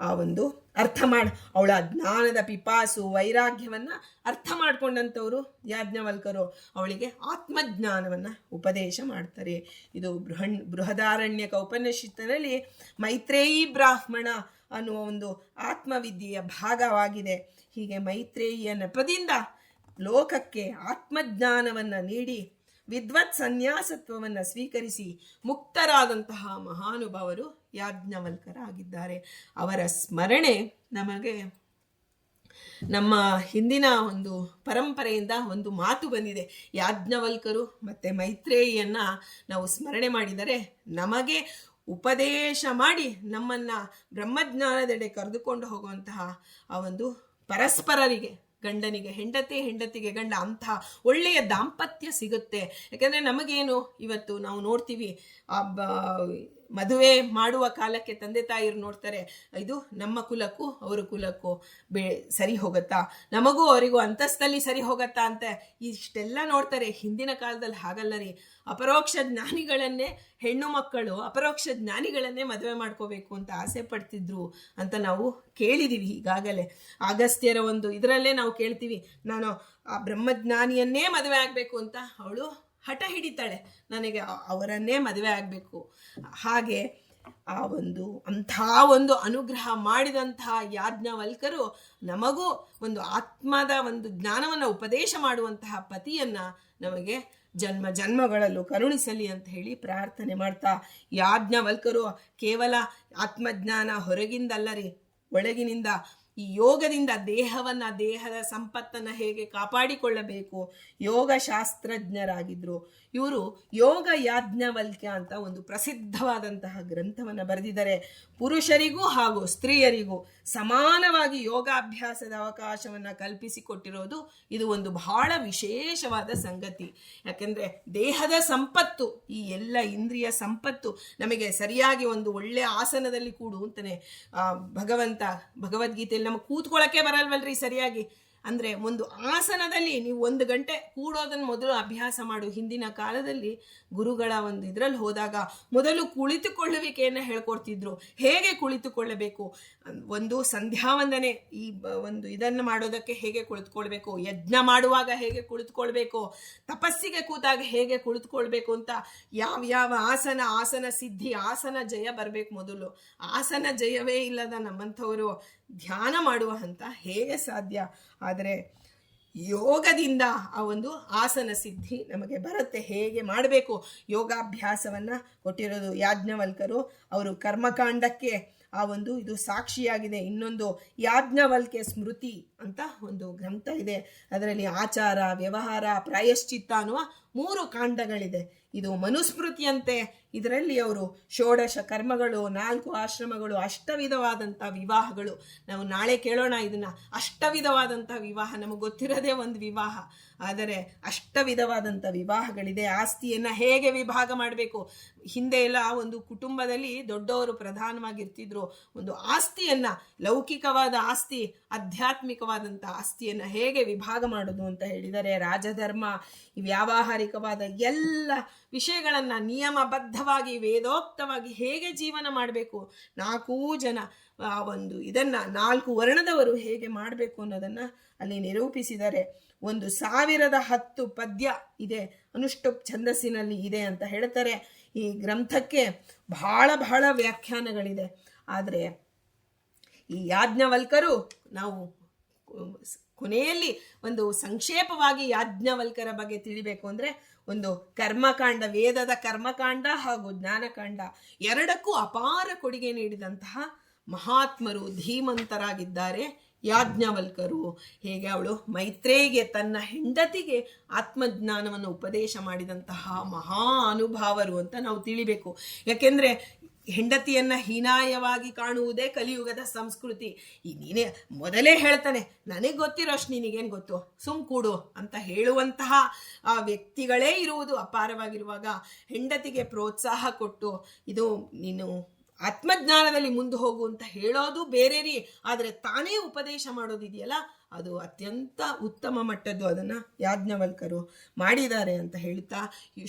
ಆ ಒಂದು ಅರ್ಥ ಮಾಡ, ಅವಳ ಜ್ಞಾನದ ಪಿಪಾಸು, ವೈರಾಗ್ಯವನ್ನ ಅರ್ಥ ಮಾಡಿಕೊಂಡಂಥವರು ಯಾಜ್ಞವಲ್ಕರು ಅವಳಿಗೆ ಆತ್ಮಜ್ಞಾನವನ್ನು ಉಪದೇಶ ಮಾಡ್ತಾರೆ. ಇದು ಬೃಹಣ್, ಬೃಹದಾರಣ್ಯಕ ಉಪನಿಷತ್ತಿನಲ್ಲಿ ಮೈತ್ರೇಯಿ ಬ್ರಾಹ್ಮಣ ಅನ್ನುವ ಒಂದು ಆತ್ಮವಿದ್ಯೆಯ ಭಾಗವಾಗಿದೆ. ಹೀಗೆ ಮೈತ್ರೇಯಿಯ ನೆಪದಿಂದ ಲೋಕಕ್ಕೆ ಆತ್ಮಜ್ಞಾನವನ್ನು ನೀಡಿ, ವಿದ್ವತ್ ಸನ್ಯಾಸತ್ವವನ್ನು ಸ್ವೀಕರಿಸಿ ಮುಕ್ತರಾದಂತಹ ಮಹಾನುಭಾವರು ಯಾಜ್ಞವಲ್ಕರಾಗಿದ್ದಾರೆ ಅವರ ಸ್ಮರಣೆ ನಮಗೆ ನಮ್ಮ ಹಿಂದಿನ ಒಂದು ಪರಂಪರೆಯಿಂದ ಒಂದು ಮಾತು ಬಂದಿದೆ. ಯಾಜ್ಞವಲ್ಕರು ಮತ್ತು ಮೈತ್ರೇಯಿಯನ್ನು ನಾವು ಸ್ಮರಣೆ ಮಾಡಿದರೆ ನಮಗೆ ಉಪದೇಶ ಮಾಡಿ ನಮ್ಮನ್ನ ಬ್ರಹ್ಮಜ್ಞಾನದೆಡೆ ಕರೆದುಕೊಂಡು ಹೋಗುವಂತಹ ಆ ಒಂದು ಪರಸ್ಪರರಿಗೆ, ಗಂಡನಿಗೆ, ಹೆಂಡತಿ ಹೆಂಡತಿಗೆ ಗಂಡ ಅಂತಹ ಒಳ್ಳೆಯ ದಾಂಪತ್ಯ ಸಿಗುತ್ತೆ. ಯಾಕಂದರೆ ನಮಗೇನು ಇವತ್ತು ನಾವು ನೋಡ್ತೀವಿ ಮದುವೆ ಮಾಡುವ ಕಾಲಕ್ಕೆ ತಂದೆ ತಾಯಿರು ನೋಡ್ತಾರೆ, ಇದು ನಮ್ಮ ಕುಲಕ್ಕೂ ಅವರ ಕುಲಕ್ಕೂ ಬೆ, ಸರಿ ಹೋಗುತ್ತಾ? ನಮಗೂ ಅವರಿಗೂ ಅಂತಸ್ತಲ್ಲಿ ಸರಿ ಹೋಗುತ್ತಾ? ಅಂತ ಇಷ್ಟೆಲ್ಲ ನೋಡ್ತಾರೆ. ಹಿಂದಿನ ಕಾಲದಲ್ಲಿ ಹಾಗಲ್ಲ ರೀ. ಅಪರೋಕ್ಷ ಜ್ಞಾನಿಗಳನ್ನೇ, ಹೆಣ್ಣು ಮಕ್ಕಳು ಅಪರೋಕ್ಷ ಜ್ಞಾನಿಗಳನ್ನೇ ಮದುವೆ ಮಾಡ್ಕೋಬೇಕು ಅಂತ ಆಸೆ ಪಡ್ತಿದ್ರು ಅಂತ ನಾವು ಕೇಳಿದೀವಿ ಈಗಾಗಲೇ. ಅಗಸ್ತ್ಯರ ಒಂದು ಇದರಲ್ಲೇ ನಾವು ಕೇಳ್ತೀವಿ, ನಾನು ಆ ಬ್ರಹ್ಮಜ್ಞಾನಿಯನ್ನೇ ಮದುವೆ ಆಗಬೇಕು ಅಂತ ಅವಳು ಹಠ ಹಿಡಿತಾಳೆ. ನನಗೆ ಅವರನ್ನೇ ಮದುವೆ ಆಗಬೇಕು. ಹಾಗೆ ಆ ಒಂದು, ಅಂಥ ಒಂದು ಅನುಗ್ರಹ ಮಾಡಿದಂತಹ ಯಾಜ್ಞವಲ್ಕರು ನಮಗೂ ಒಂದು ಆತ್ಮದ ಒಂದು ಜ್ಞಾನವನ್ನು ಉಪದೇಶ ಮಾಡುವಂತಹ ಪತಿಯನ್ನು ನಮಗೆ ಜನ್ಮ, ಜನ್ಮಗಳಲ್ಲೂ ಕರುಣಿಸಲಿ ಅಂತ ಹೇಳಿ ಪ್ರಾರ್ಥನೆ ಮಾಡ್ತಾ, ಯಾಜ್ಞವಲ್ಕರು ಕೇವಲ ಆತ್ಮಜ್ಞಾನ ಹೊರಗಿಂದಲ್ಲ ರೀ ಒಳಗಿನಿಂದ ಈ ಯೋಗದಿಂದ ದೇಹವನ್ನ ದೇಹದ ಸಂಪತ್ತನ್ನ ಹೇಗೆ ಕಾಪಾಡಿಕೊಳ್ಳಬೇಕು? ಯೋಗ ಶಾಸ್ತ್ರಜ್ಞರಾಗಿದ್ರು ಇವರು ಯೋಗ ಯಾಜ್ಞವಲ್ಕ್ಯ ಅಂತ ಒಂದು ಪ್ರಸಿದ್ಧವಾದಂತಹ ಗ್ರಂಥವನ್ನು ಬರೆದಿದ್ದಾರೆ. ಪುರುಷರಿಗೂ ಹಾಗೂ ಸ್ತ್ರೀಯರಿಗೂ ಸಮಾನವಾಗಿ ಯೋಗಾಭ್ಯಾಸದ ಅವಕಾಶವನ್ನ ಕಲ್ಪಿಸಿಕೊಟ್ಟಿರೋದು ಇದು ಒಂದು ಬಹಳ ವಿಶೇಷವಾದ ಸಂಗತಿ. ಯಾಕೆಂದರೆ ದೇಹದ ಸಂಪತ್ತು, ಈ ಎಲ್ಲ ಇಂದ್ರಿಯ ಸಂಪತ್ತು ನಮಗೆ ಸರಿಯಾಗಿ ಒಂದು ಒಳ್ಳೆ ಆಸನದಲ್ಲಿ ಕೂಡು ಅಂತಾನೆ ಭಗವಂತ ಭಗವದ್ಗೀತೆಯಲ್ಲಿ ನಮಗೆ ಕೂತ್ಕೊಳ್ಳೋಕೆ ಬರಲ್ವಲ್ರಿ ಸರಿಯಾಗಿ. ಅಂದ್ರೆ ಒಂದು ಆಸನದಲ್ಲಿ ನೀವು ಒಂದು ಗಂಟೆ ಕೂಡೋದನ್ನು ಮೊದಲು ಅಭ್ಯಾಸ ಮಾಡು. ಹಿಂದಿನ ಕಾಲದಲ್ಲಿ ಗುರುಗಳ ಒಂದು ಇದರಲ್ಲಿ ಹೋದಾಗ ಮೊದಲು ಕುಳಿತುಕೊಳ್ಳುವಿಕೆಯನ್ನು ಹೇಳ್ಕೊಡ್ತಿದ್ರು. ಹೇಗೆ ಕುಳಿತುಕೊಳ್ಳಬೇಕು? ಒಂದು ಸಂಧ್ಯಾ ವಂದನೆ, ಈ ಒಂದು ಇದನ್ನು ಮಾಡೋದಕ್ಕೆ ಹೇಗೆ ಕುಳಿತುಕೊಳ್ಬೇಕು? ಯಜ್ಞ ಮಾಡುವಾಗ ಹೇಗೆ ಕುಳಿತುಕೊಳ್ಬೇಕು? ತಪಸ್ಸಿಗೆ ಕೂತಾಗ ಹೇಗೆ ಕುಳಿತುಕೊಳ್ಬೇಕು ಅಂತ ಯಾವ ಯಾವ ಆಸನ ಆಸನ ಸಿದ್ಧಿ, ಆಸನ ಜಯ ಬರಬೇಕು ಮೊದಲು. ಆಸನ ಜಯವೇ ಇಲ್ಲದ ನಮ್ಮಂಥವರು ಧ್ಯಾನ ಮಾಡುವ ಹಂತ ಹೇಗೆ ಸಾಧ್ಯ? ಆದರೆ ಯೋಗದಿಂದ ಆ ಒಂದು ಆಸನ ಸಿದ್ಧಿ ನಮಗೆ ಬರುತ್ತೆ. ಹೇಗೆ ಮಾಡಬೇಕು? ಯೋಗಾಭ್ಯಾಸವನ್ನು ಕೊಟ್ಟಿರೋದು ಯಾಜ್ಞವಲ್ಕರು. ಅವರು ಕರ್ಮಕಾಂಡಕ್ಕೆ ಆ ಒಂದು ಇದು ಸಾಕ್ಷಿಯಾಗಿದೆ. ಇನ್ನೊಂದು ಯಾಜ್ಞವಲ್ಕೆ ಸ್ಮೃತಿ ಅಂತ ಒಂದು ಗ್ರಂಥ ಇದೆ. ಅದರಲ್ಲಿ ಆಚಾರ, ವ್ಯವಹಾರ, ಪ್ರಾಯಶ್ಚಿತ್ತ ಅನ್ನುವ ಮೂರು ಕಾಂಡಗಳಿದೆ. ಇದು ಮನುಸ್ಮೃತಿಯಂತೆ ಇದರಲ್ಲಿ ಅವರು ಷೋಡಶ ಕರ್ಮಗಳು, ನಾಲ್ಕು ಆಶ್ರಮಗಳು ಅಷ್ಟವಿಧವಾದಂಥ ವಿವಾಹಗಳು. ನಾವು ನಾಳೆ ಕೇಳೋಣ ಇದನ್ನ. ಅಷ್ಟವಿಧವಾದಂಥ ವಿವಾಹ, ನಮಗೆ ಗೊತ್ತಿರೋದೇ ಒಂದು ವಿವಾಹ. ಆದರೆ ಅಷ್ಟವಿಧವಾದಂಥ ವಿವಾಹಗಳಿದೆ. ಆಸ್ತಿಯನ್ನು ಹೇಗೆ ವಿಭಾಗ ಮಾಡಬೇಕು? ಹಿಂದೆ ಎಲ್ಲ ಒಂದು ಕುಟುಂಬದಲ್ಲಿ ದೊಡ್ಡವರು ಪ್ರಧಾನವಾಗಿರ್ತಿದ್ರು. ಒಂದು ಆಸ್ತಿಯನ್ನು, ಲೌಕಿಕವಾದ ಆಸ್ತಿ ಆಧ್ಯಾತ್ಮಿಕವಾದಂಥ ಆಸ್ತಿಯನ್ನು ಹೇಗೆ ವಿಭಾಗ ಮಾಡೋದು ಅಂತ ಹೇಳಿದರೆ, ರಾಜಧರ್ಮ ವ್ಯಾವಹಾರಿಕವಾದ ಎಲ್ಲ ವಿಷಯಗಳನ್ನ ನಿಯಮಬದ್ಧವಾಗಿ, ವೇದೋಕ್ತವಾಗಿ ಹೇಗೆ ಜೀವನ ಮಾಡಬೇಕು? ನಾಲ್ಕೂ ಜನ, ಆ, ಒಂದು ಇದನ್ನು ನಾಲ್ಕು ವರ್ಣದವರು ಹೇಗೆ ಮಾಡಬೇಕು ಅನ್ನೋದನ್ನು ಅಲ್ಲಿ ನಿರೂಪಿಸಿದರೆ ಒಂದು ಸಾವಿರದ ಹತ್ತು ಪದ್ಯ ಇದೆ ಅನುಷ್ಠುಪ್ ಛಂದಸ್ಸಿನಲ್ಲಿ ಇದೆ ಅಂತ ಹೇಳ್ತಾರೆ. ಈ ಗ್ರಂಥಕ್ಕೆ ಬಹಳ ಬಹಳ ವ್ಯಾಖ್ಯಾನಗಳಿದೆ. ಆದರೆ ಈ ಯಾಜ್ಞವಲ್ಕರು ನಾವು ಕೊನೆಯಲ್ಲಿ ಒಂದು ಸಂಕ್ಷೇಪವಾಗಿ ಯಾಜ್ಞವಲ್ಕರ ಬಗ್ಗೆ ತಿಳಿಬೇಕು ಅಂದ್ರೆ ಒಂದು ಕರ್ಮಕಾಂಡ, ವೇದದ ಕರ್ಮಕಾಂಡ ಹಾಗೂ ಜ್ಞಾನಕಾಂಡ ಎರಡಕ್ಕೂ ಅಪಾರ ಕೊಡುಗೆ ನೀಡಿದಂತಹ ಮಹಾತ್ಮರು, ಧೀಮಂತರಾಗಿದ್ದಾರೆ ಯಾಜ್ಞವಲ್ಕರು. ಹೇಗೆ ಅವಳು ಮೈತ್ರೇಯಿಗೆ ತನ್ನ ಹೆಂಡತಿಗೆ ಆತ್ಮಜ್ಞಾನವನ್ನು ಉಪದೇಶ ಮಾಡಿದಂತಹ ಮಹಾ ಅನುಭಾವರು ಅಂತ ನಾವು ತಿಳಿಬೇಕು. ಯಾಕೆಂದ್ರೆ ಹೆಂಡತಿಯನ್ನ ಹೀನಾಯವಾಗಿ ಕಾಣುವುದೇ ಕಲಿಯುಗದ ಸಂಸ್ಕೃತಿ. ಈ ನೀನೇ ಮೊದಲೇ ಹೇಳ್ತಾನೆ, ನನಗೆ ಗೊತ್ತಿರೋಷ್ಟು ನಿನಗೇನು ಗೊತ್ತು? ಸುಮ್ ಕೂಡು ಅಂತ ಹೇಳುವಂತಹ ವ್ಯಕ್ತಿಗಳೇ ಇರುವುದು ಅಪಾರವಾಗಿರುವಾಗ ಹೆಂಡತಿಗೆ ಪ್ರೋತ್ಸಾಹ ಕೊಟ್ಟು, ಇದು ನೀನು ಆತ್ಮಜ್ಞಾನದಲ್ಲಿ ಮುಂದೆ ಹೋಗು ಅಂತ ಹೇಳೋದು ಬೇರೆ ರೀ ಆದರೆ ತಾನೇ ಉಪದೇಶ ಮಾಡೋದಿದೆಯಲ್ಲ, ಅದು ಅತ್ಯಂತ ಉತ್ತಮ ಮಟ್ಟದ್ದು ಅದನ್ನು ಯಾಜ್ಞವಲ್ಕರು ಮಾಡಿದ್ದಾರೆ ಅಂತ ಹೇಳ್ತಾ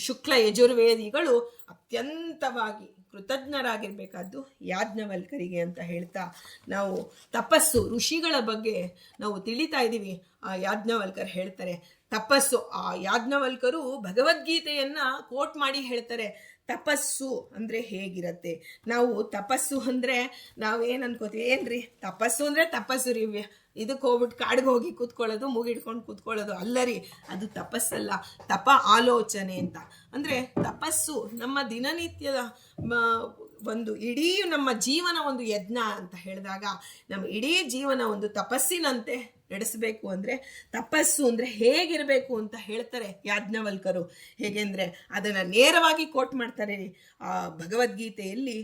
ಶುಕ್ಲ ಯಜುರ್ವೇದಿಗಳು ಅತ್ಯಂತವಾಗಿ ಕೃತಜ್ಞರಾಗಿರ್ಬೇಕಾದ್ದು ಯಾಜ್ಞವಲ್ಕರಿಗೆ ಅಂತ ಹೇಳ್ತಾ ನಾವು ತಪಸ್ಸು, ಋಷಿಗಳ ಬಗ್ಗೆ ನಾವು ತಿಳಿತಾ ಇದ್ದೀವಿ. ಆ ಯಾಜ್ಞವಲ್ಕರ್ ಹೇಳ್ತಾರೆ, ತಪಸ್ಸು. ಆ ಯಾಜ್ಞವಲ್ಕರು ಭಗವದ್ಗೀತೆಯನ್ನ ಕೋಟ್ ಮಾಡಿ ಹೇಳ್ತಾರೆ, ತಪಸ್ಸು ಅಂದ್ರೆ ಹೇಗಿರತ್ತೆ? ನಾವು ತಪಸ್ಸು ಅಂದ್ರೆ ನಾವೇನ್ ಅನ್ಕೋತೀವಿ ಏನ್ರಿ? ತಪಸ್ಸು ಅಂದ್ರೆ ತಪಸ್ಸು ರೀ. ಇದಕ್ಕೆ ಹೋಗ್ಬಿಟ್ಟು ಕಾಡಿಗೆ ಹೋಗಿ ಕೂತ್ಕೊಳ್ಳೋದು, ಮುಗಿಡ್ಕೊಂಡು ಕೂತ್ಕೊಳ್ಳೋದು ಅಲ್ಲರಿ ಅದು ತಪಸ್ಸಲ್ಲ. ತಪ ಆಲೋಚನೆ ಅಂತ. ಅಂದರೆ ತಪಸ್ಸು ನಮ್ಮ ದಿನನಿತ್ಯದ ಒಂದು ಇಡೀ ನಮ್ಮ ಜೀವನ ಒಂದು ಯಜ್ಞ ಅಂತ ಹೇಳಿದಾಗ ನಮ್ಮ ಇಡೀ ಜೀವನ ಒಂದು ತಪಸ್ಸಿನಂತೆ ನಡೆಸಬೇಕು ಅಂದರೆ ತಪಸ್ಸು ಅಂದರೆ ಹೇಗಿರಬೇಕು ಅಂತ ಹೇಳ್ತಾರೆ ಯಾಜ್ಞವಲ್ಕರು. ಹೇಗೆಂದರೆ ಅದನ್ನು ನೇರವಾಗಿ ಕೋಟ್ ಮಾಡ್ತಾರೆ. ಆ ಭಗವದ್ಗೀತೆಯಲ್ಲಿ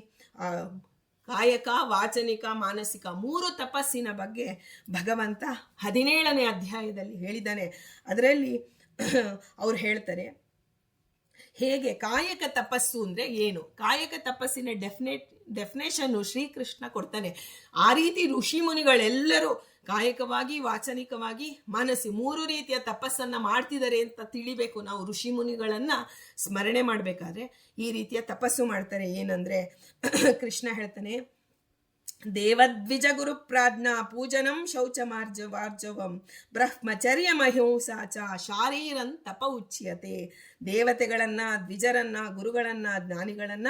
ಕಾಯಕ, ವಾಚನಿಕ, ಮಾನಸಿಕ ಮೂರು ತಪಸ್ಸಿನ ಬಗ್ಗೆ ಭಗವಂತ ಹದಿನೇಳನೇ ಅಧ್ಯಾಯದಲ್ಲಿ ಹೇಳಿದ್ದಾನೆ. ಅದರಲ್ಲಿ ಅವ್ರು ಹೇಳ್ತಾರೆ, ಹೇಗೆ ಕಾಯಕ ತಪಸ್ಸು ಅಂದರೆ ಏನು? ಕಾಯಕ ತಪಸ್ಸಿನ ಡೆಫಿನೆಟ್ ಡೆಫಿನೇಷನ್ನು ಶ್ರೀಕೃಷ್ಣ ಕೊಡ್ತಾನೆ. ಆ ರೀತಿ ಋಷಿ ಮುನಿಗಳೆಲ್ಲರೂ ಕಾಯಕವಾಗಿ ವಾಚನಿಕವಾಗಿ ಮನಸ್ಸು ಮೂರು ರೀತಿಯ ತಪಸ್ಸನ್ನು ಮಾಡ್ತಿದ್ದಾರೆ ಅಂತ ತಿಳಿಬೇಕು. ನಾವು ಋಷಿ ಮುನಿಗಳನ್ನು ಸ್ಮರಣೆ ಮಾಡಬೇಕಾದ್ರೆ ಈ ರೀತಿಯ ತಪಸ್ಸು ಮಾಡ್ತಾರೆ. ಏನಂದರೆ ಕೃಷ್ಣ ಹೇಳ್ತಾನೆ, ದೇವದ್ವಿಜ ಗುರು ಪ್ರಾಜ್ಞಾ ಪೂಜನಂ ಶೌಚಮಾರ್ಜ ವಾರ್ಜವಂ ಬ್ರಹ್ಮಚರ್ಯ ಮಹಿಂಸಾಚ ಶಾರೀರನ್ ತಪ ಉಚ್ಯತೆ. ದೇವತೆಗಳನ್ನು, ದ್ವಿಜರನ್ನ, ಗುರುಗಳನ್ನ, ಜ್ಞಾನಿಗಳನ್ನ